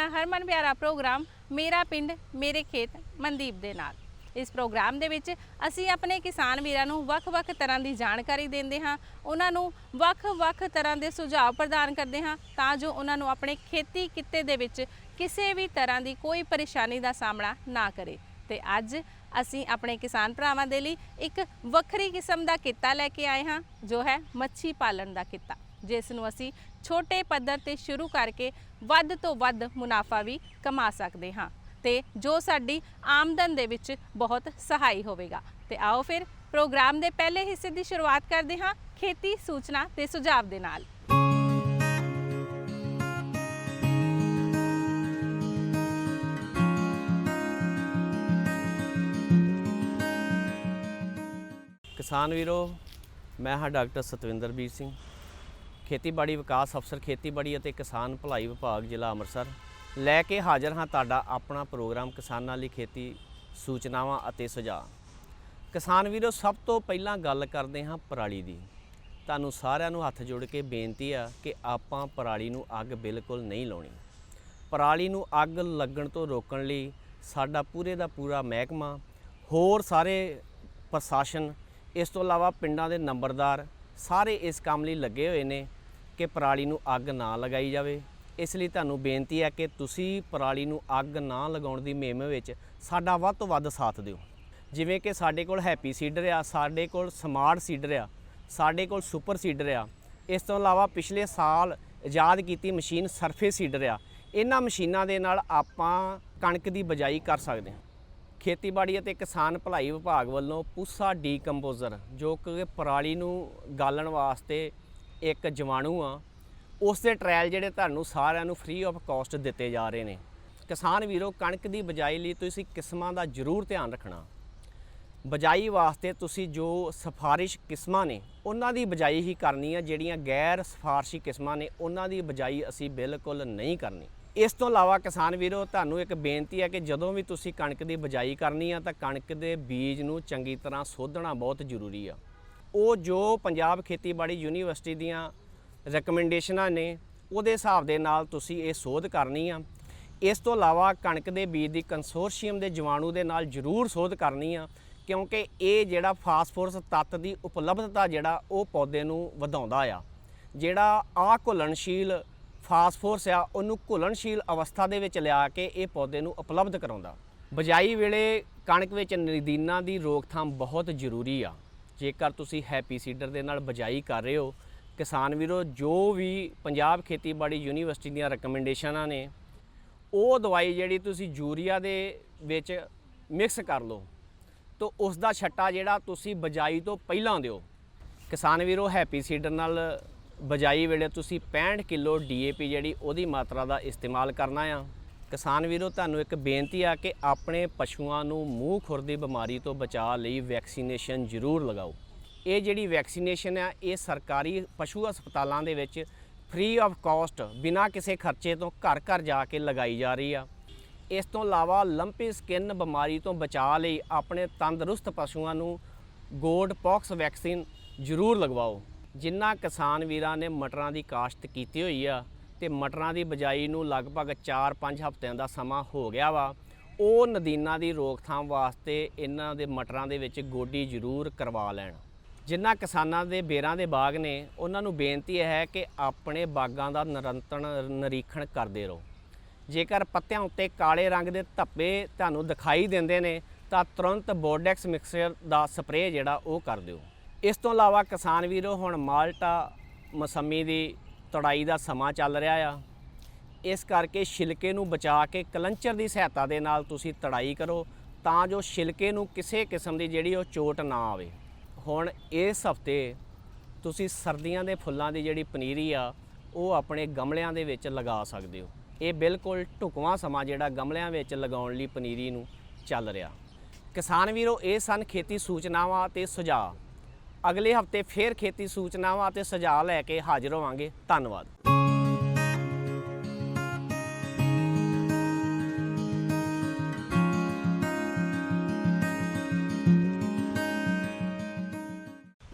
ਆਪਣਾ ਹਰਮਨ ਪਿਆਰਾ ਪ੍ਰੋਗਰਾਮ ਮੇਰਾ ਪਿੰਡ, ਮੇਰੇ ਖੇਤ ਮਨਦੀਪ ਦੇ ਨਾਲ। ਇਸ ਪ੍ਰੋਗਰਾਮ ਦੇ ਵਿੱਚ ਅਸੀਂ ਆਪਣੇ ਕਿਸਾਨ ਵੀਰਾਂ ਨੂੰ ਵੱਖ-ਵੱਖ ਤਰ੍ਹਾਂ ਦੀ ਜਾਣਕਾਰੀ ਦਿੰਦੇ ਹਾਂ, ਉਹਨਾਂ ਨੂੰ ਵੱਖ-ਵੱਖ ਤਰ੍ਹਾਂ ਦੇ ਸੁਝਾਅ ਪ੍ਰਦਾਨ ਕਰਦੇ ਹਾਂ ਤਾਂ ਜੋ ਉਹਨਾਂ ਨੂੰ ਆਪਣੇ ਖੇਤੀ ਕਿੱਤੇ ਦੇ ਵਿੱਚ ਕਿਸੇ ਵੀ ਤਰ੍ਹਾਂ ਦੀ ਕੋਈ ਪਰੇਸ਼ਾਨੀ ਦਾ ਸਾਹਮਣਾ ਨਾ ਕਰੇ। ਤੇ ਅੱਜ ਅਸੀਂ ਆਪਣੇ ਕਿਸਾਨ ਭਰਾਵਾਂ ਦੇ ਲਈ ਇੱਕ ਵੱਖਰੀ ਕਿਸਮ ਦਾ ਕਿੱਤਾ ਲੈ ਕੇ ਆਏ ਹਾਂ, ਜੋ ਹੈ ਮੱਛੀ ਪਾਲਣ ਦਾ ਕਿੱਤਾ। ਜਿਸ ਨੂੰ ਅਸੀਂ ਛੋਟੇ ਪੱਧਰ ਤੇ ਸ਼ੁਰੂ ਕਰਕੇ ਵੱਧ ਤੋਂ ਵੱਧ ਮੁਨਾਫਾ ਵੀ ਕਮਾ ਸਕਦੇ ਹਾਂ ਤੇ ਜੋ ਸਾਡੀ ਆਮਦਨ ਦੇ ਵਿੱਚ ਬਹੁਤ ਸਹਾਈ ਹੋਵੇਗਾ। ਤੇ ਆਓ ਫਿਰ ਪ੍ਰੋਗਰਾਮ ਦੇ ਪਹਿਲੇ ਹਿੱਸੇ ਦੀ ਸ਼ੁਰੂਆਤ ਕਰਦੇ ਹਾਂ ਖੇਤੀ ਸੂਚਨਾ ਤੇ ਸੁਝਾਅ ਦੇ ਨਾਲ। ਕਿਸਾਨ ਵੀਰੋ, ਮੈਂ ਹਾਂ ਡਾਕਟਰ ਸਤਵਿੰਦਰਬੀਰ ਸਿੰਘ। ਖੇਤੀਬਾੜੀ ਵਿਕਾਸ ਅਫਸਰ, ਖੇਤੀਬਾੜੀ ਅਤੇ ਕਿਸਾਨ ਭਲਾਈ ਵਿਭਾਗ ਜ਼ਿਲ੍ਹਾ ਅੰਮ੍ਰਿਤਸਰ ਲੈ ਕੇ ਹਾਜ਼ਰ ਹਾਂ ਤੁਹਾਡਾ ਆਪਣਾ ਪ੍ਰੋਗਰਾਮ ਕਿਸਾਨਾਂ ਲਈ ਖੇਤੀ ਸੂਚਨਾਵਾਂ ਅਤੇ ਸੁਝਾਅ। ਕਿਸਾਨ ਵੀਰੋ, ਸਭ ਤੋਂ ਪਹਿਲਾਂ ਗੱਲ ਕਰਦੇ ਹਾਂ ਪਰਾਲੀ ਦੀ। ਤੁਹਾਨੂੰ ਸਾਰਿਆਂ ਨੂੰ ਹੱਥ ਜੋੜ ਕੇ ਬੇਨਤੀ ਆ ਕਿ ਆਪਾਂ ਪਰਾਲੀ ਨੂੰ ਅੱਗ ਬਿਲਕੁਲ ਨਹੀਂ ਲਾਉਣੀ। ਪਰਾਲੀ ਨੂੰ ਅੱਗ ਲੱਗਣ ਤੋਂ ਰੋਕਣ ਲਈ ਸਾਡਾ ਪੂਰੇ ਦਾ ਪੂਰਾ ਮਹਿਕਮਾ, ਹੋਰ ਸਾਰੇ ਪ੍ਰਸ਼ਾਸਨ, ਇਸ ਤੋਂ ਇਲਾਵਾ ਪਿੰਡਾਂ ਦੇ ਨੰਬਰਦਾਰ ਸਾਰੇ ਇਸ ਕੰਮ ਲਈ ਲੱਗੇ ਹੋਏ ਨੇ ਕਿ ਪਰਾਲੀ ਨੂੰ ਅੱਗ ਨਾ ਲਗਾਈ ਜਾਵੇ। ਇਸ ਲਈ ਤੁਹਾਨੂੰ ਬੇਨਤੀ ਹੈ ਕਿ ਤੁਸੀਂ ਪਰਾਲੀ ਨੂੰ ਅੱਗ ਨਾ ਲਗਾਉਣ ਦੀ ਮੁਹਿੰਮ ਵਿੱਚ ਸਾਡਾ ਵੱਧ ਤੋਂ ਵੱਧ ਸਾਥ ਦਿਓ। ਜਿਵੇਂ ਕਿ ਸਾਡੇ ਕੋਲ ਹੈਪੀ ਸੀਡਰ ਆ, ਸਾਡੇ ਕੋਲ ਸਮਾਰਟ ਸੀਡਰ ਆ, ਸਾਡੇ ਕੋਲ ਸੁਪਰ ਸੀਡਰ ਆ। ਇਸ ਤੋਂ ਇਲਾਵਾ ਪਿਛਲੇ ਸਾਲ ਇਜਾਦ ਕੀਤੀ ਮਸ਼ੀਨ ਸਰਫੇਸ ਸੀਡਰ ਆ। ਇਹਨਾਂ ਮਸ਼ੀਨਾਂ ਦੇ ਨਾਲ ਆਪਾਂ ਕਣਕ ਦੀ ਬਜਾਈ ਕਰ ਸਕਦੇ ਹਾਂ। ਖੇਤੀਬਾੜੀ ਅਤੇ ਕਿਸਾਨ ਭਲਾਈ ਵਿਭਾਗ ਵੱਲੋਂ ਪੂਸਾ ਡੀਕੰਪੋਜ਼ਰ, ਜੋ ਕਿ ਪਰਾਲੀ ਨੂੰ ਗਾਲਣ ਵਾਸਤੇ ਇੱਕ ਜਵਾਣੂ ਆ ਉਸ ਦੇ ਟ੍ਰਾਇਲ ਜਿਹੜੇ ਤੁਹਾਨੂੰ ਸਾਰਿਆਂ ਨੂੰ ਫ੍ਰੀ ਆਫ ਕਾਸਟ ਦਿੱਤੇ ਜਾ ਰਹੇ ਨੇ। ਕਿਸਾਨ ਵੀਰੋ, ਕਣਕ ਦੀ ਬਜਾਈ ਲਈ ਤੁਸੀਂ ਕਿਸਮਾਂ ਦਾ ਜ਼ਰੂਰ ਧਿਆਨ ਰੱਖਣਾ। ਬਜਾਈ ਵਾਸਤੇ ਤੁਸੀਂ ਜੋ ਸਿਫਾਰਿਸ਼ ਕਿਸਮਾਂ ਨੇ, ਉਹਨਾਂ ਦੀ ਬਜਾਈ ਹੀ ਕਰਨੀ ਹੈ ਜਿਹੜੀਆਂ ਗੈਰ ਸਿਫਾਰਸ਼ੀ ਕਿਸਮਾਂ ਨੇ, ਉਹਨਾਂ ਦੀ ਬਜਾਈ ਅਸੀਂ ਬਿਲਕੁਲ ਨਹੀਂ ਕਰਨੀ। ਇਸ ਤੋਂ ਇਲਾਵਾ ਕਿਸਾਨ ਵੀਰੋ, ਤੁਹਾਨੂੰ ਇੱਕ ਬੇਨਤੀ ਹੈ ਕਿ ਜਦੋਂ ਵੀ ਤੁਸੀਂ ਕਣਕ ਦੀ ਬਜਾਈ ਕਰਨੀ ਆ, ਤਾਂ ਕਣਕ ਦੇ ਬੀਜ ਨੂੰ ਚੰਗੀ ਤਰ੍ਹਾਂ ਸੋਧਣਾ ਬਹੁਤ ਜ਼ਰੂਰੀ ਆ। ਉਹ ਜੋ ਪੰਜਾਬ ਖੇਤੀਬਾੜੀ ਯੂਨੀਵਰਸਿਟੀ ਦੀਆਂ ਰეკਮੈਂਡੇਸ਼ਨਾਂ ਨੇ, ਉਹਦੇ ਹਿਸਾਬ ਦੇ ਨਾਲ ਤੁਸੀਂ ਇਹ ਸੋਧ ਕਰਨੀ ਆ। ਇਸ ਤੋਂ ਇਲਾਵਾ ਕਣਕ ਦੇ ਬੀਜ ਦੀ ਕੰਸੋਰਸ਼ੀਅਮ ਦੇ ਜੀਵਾਣੂ ਦੇ ਨਾਲ ਜ਼ਰੂਰ ਸੋਧ ਕਰਨੀ ਆ, ਕਿਉਂਕਿ ਇਹ ਜਿਹੜਾ ਫਾਸਫੋਰਸ ਤੱਤ ਦੀ ਉਪਲਬਧਤਾ ਜਿਹੜਾ, ਉਹ ਪੌਦੇ ਨੂੰ ਵਧਾਉਂਦਾ ਆ। ਜਿਹੜਾ ਆ ਘੁਲਣਸ਼ੀਲ ਫਾਸਫੋਰਸ ਆ, ਉਹਨੂੰ ਘੁਲਣਸ਼ੀਲ ਅਵਸਥਾ ਦੇ ਵਿੱਚ ਲਿਆ ਕੇ ਇਹ ਪੌਦੇ ਨੂੰ ਉਪਲਬਧ ਕਰਾਉਂਦਾ। ਬਜਾਈ ਵੇਲੇ ਕਣਕ ਵਿੱਚ ਨਦੀਨਾਂ ਦੀ ਰੋਕਥਾਮ ਬਹੁਤ ਜ਼ਰੂਰੀ ਆ। ਜੇਕਰ ਤੁਸੀਂ ਹੈਪੀ ਸੀਡਰ ਦੇ ਨਾਲ ਬਜਾਈ ਕਰ ਰਹੇ ਹੋ, ਕਿਸਾਨ ਵੀਰੋ, ਜੋ ਵੀ ਪੰਜਾਬ ਖੇਤੀਬਾੜੀ ਯੂਨੀਵਰਸਿਟੀ ਦੀਆਂ ਰეკਮੈਂਡੇਸ਼ਨਾਂ ਨੇ, ਉਹ ਦਵਾਈ ਜਿਹੜੀ ਤੁਸੀਂ ਯੂਰੀਆ ਦੇ ਵਿੱਚ ਮਿਕਸ ਕਰ ਲਓ, ਤਾਂ ਉਸ ਦਾ ਛੱਟਾ ਜਿਹੜਾ ਤੁਸੀਂ ਬਜਾਈ ਤੋਂ ਪਹਿਲਾਂ ਦਿਓ। ਕਿਸਾਨ ਵੀਰੋ, ਹੈਪੀ ਸੀਡਰ ਨਾਲ ਬਜਾਈ ਵੇਲੇ ਤੁਸੀਂ 65 ਕਿਲੋ ਡੀਏਪੀ ਜਿਹੜੀ ਉਹਦੀ ਮਾਤਰਾ ਦਾ ਇਸਤੇਮਾਲ ਕਰਨਾ ਆ। ਕਿਸਾਨ ਵੀਰੋ, ਤੁਹਾਨੂੰ ਇੱਕ ਬੇਨਤੀ ਆ ਕਿ ਆਪਣੇ ਪਸ਼ੂਆਂ ਨੂੰ ਮੂੰਹ ਖੁਰ ਦੀ ਬਿਮਾਰੀ ਤੋਂ ਬਚਾਅ ਲਈ ਵੈਕਸੀਨੇਸ਼ਨ ਜ਼ਰੂਰ ਲਗਾਓ। ਇਹ ਜਿਹੜੀ ਵੈਕਸੀਨੇਸ਼ਨ ਆ, ਇਹ ਸਰਕਾਰੀ ਪਸ਼ੂ ਹਸਪਤਾਲਾਂ ਦੇ ਵਿੱਚ ਫ੍ਰੀ ਆਫ ਕਾਸਟ ਬਿਨਾਂ ਕਿਸੇ ਖਰਚੇ ਤੋਂ ਘਰ ਘਰ ਜਾ ਕੇ ਲਗਾਈ ਜਾ ਰਹੀ ਆ। ਇਸ ਤੋਂ ਇਲਾਵਾ ਲੰਪੀ ਸਕਿਨ ਬਿਮਾਰੀ ਤੋਂ ਬਚਾਅ ਲਈ ਆਪਣੇ ਤੰਦਰੁਸਤ ਪਸ਼ੂਆਂ ਨੂੰ ਗੋਲਡ ਪੌਕਸ ਵੈਕਸੀਨ ਜ਼ਰੂਰ ਲਗਵਾਓ। ਜਿਨ੍ਹਾਂ ਕਿਸਾਨ ਵੀਰਾਂ ਨੇ ਮਟਰਾਂ ਦੀ ਕਾਸ਼ਤ ਕੀਤੀ ਹੋਈ ਆ ਤੇ ਮਟਰਾਂ ਦੀ ਬਜਾਈ ਨੂੰ ਲਗਭਗ 4-5 ਹਫ਼ਤਿਆਂ ਦਾ ਸਮਾਂ ਹੋ ਗਿਆ ਵਾ। ਉਹ ਨਦੀਨਾਂ ਦੀ ਰੋਕਥਾਮ ਵਾਸਤੇ ਇਹਨਾਂ ਦੇ ਮਟਰਾਂ ਦੇ ਵਿੱਚ ਗੋਡੀ ਜ਼ਰੂਰ ਕਰਵਾ ਲੈਣ। ਜਿਨ੍ਹਾਂ ਕਿਸਾਨਾਂ ਦੇ ਬੇਰਾਂ ਦੇ ਬਾਗ ਨੇ, ਉਹਨਾਂ ਨੂੰ ਬੇਨਤੀ ਹੈ ਕਿ ਆਪਣੇ ਬਾਗਾਂ ਦਾ ਨਿਰੰਤਰ ਨਿਰੀਖਣ ਕਰਦੇ ਰਹੋ। ਜੇਕਰ ਪੱਤਿਆਂ ਉੱਤੇ ਕਾਲੇ ਰੰਗ ਦੇ ਧੱਬੇ ਤੁਹਾਨੂੰ ਦਿਖਾਈ ਦਿੰਦੇ ਨੇ, ਤਾਂ ਤੁਰੰਤ ਬੋਰਡੈਕਸ ਮਿਕਸਚਰ ਦਾ ਸਪਰੇਅ ਜਿਹੜਾ ਉਹ ਕਰ ਦਿਓ। ਇਸ ਤੋਂ ਇਲਾਵਾ ਕਿਸਾਨ ਵੀਰੋ, ਹੁਣ ਮਾਲਟਾ ਮਸੰਮੀ ਦੀ ਤੜਾਈ ਦਾ ਸਮਾਂ ਚੱਲ ਰਿਹਾ ਆ। ਇਸ ਕਰਕੇ ਛਿਲਕੇ ਨੂੰ ਬਚਾ ਕੇ ਕਲੰਚਰ ਦੀ ਸਹਾਇਤਾ ਦੇ ਨਾਲ ਤੁਸੀਂ ਤੜਾਈ ਕਰੋ ਤਾਂ ਜੋ ਛਿਲਕੇ ਨੂੰ ਕਿਸੇ ਕਿਸਮ ਦੀ ਜਿਹੜੀ ਉਹ ਚੋਟ ਨਾ ਆਵੇ। ਹੁਣ ਇਸ ਹਫ਼ਤੇ ਤੁਸੀਂ ਸਰਦੀਆਂ ਦੇ ਫੁੱਲਾਂ ਦੀ ਜਿਹੜੀ ਪਨੀਰੀ ਆ, ਉਹ ਆਪਣੇ ਗਮਲਿਆਂ ਦੇ ਵਿੱਚ ਲਗਾ ਸਕਦੇ ਹੋ। ਇਹ ਬਿਲਕੁਲ ਢੁਕਵਾਂ ਸਮਾਂ ਜਿਹੜਾ ਗਮਲਿਆਂ ਵਿੱਚ ਲਗਾਉਣ ਲਈ ਪਨੀਰੀ ਨੂੰ ਚੱਲ ਰਿਹਾ। ਕਿਸਾਨ ਵੀਰੋ, ਇਹ ਸਨ ਖੇਤੀ ਸੂਚਨਾਵਾਂ ਤੇ ਸੁਝਾਅ। ਅਗਲੇ ਹਫ਼ਤੇ ਫੇਰ ਖੇਤੀ ਸੂਚਨਾਵਾਂ ਅਤੇ ਸੁਝਾਅ ਲੈ ਕੇ ਹਾਜ਼ਰ ਹੋਵਾਂਗੇ। ਧੰਨਵਾਦ।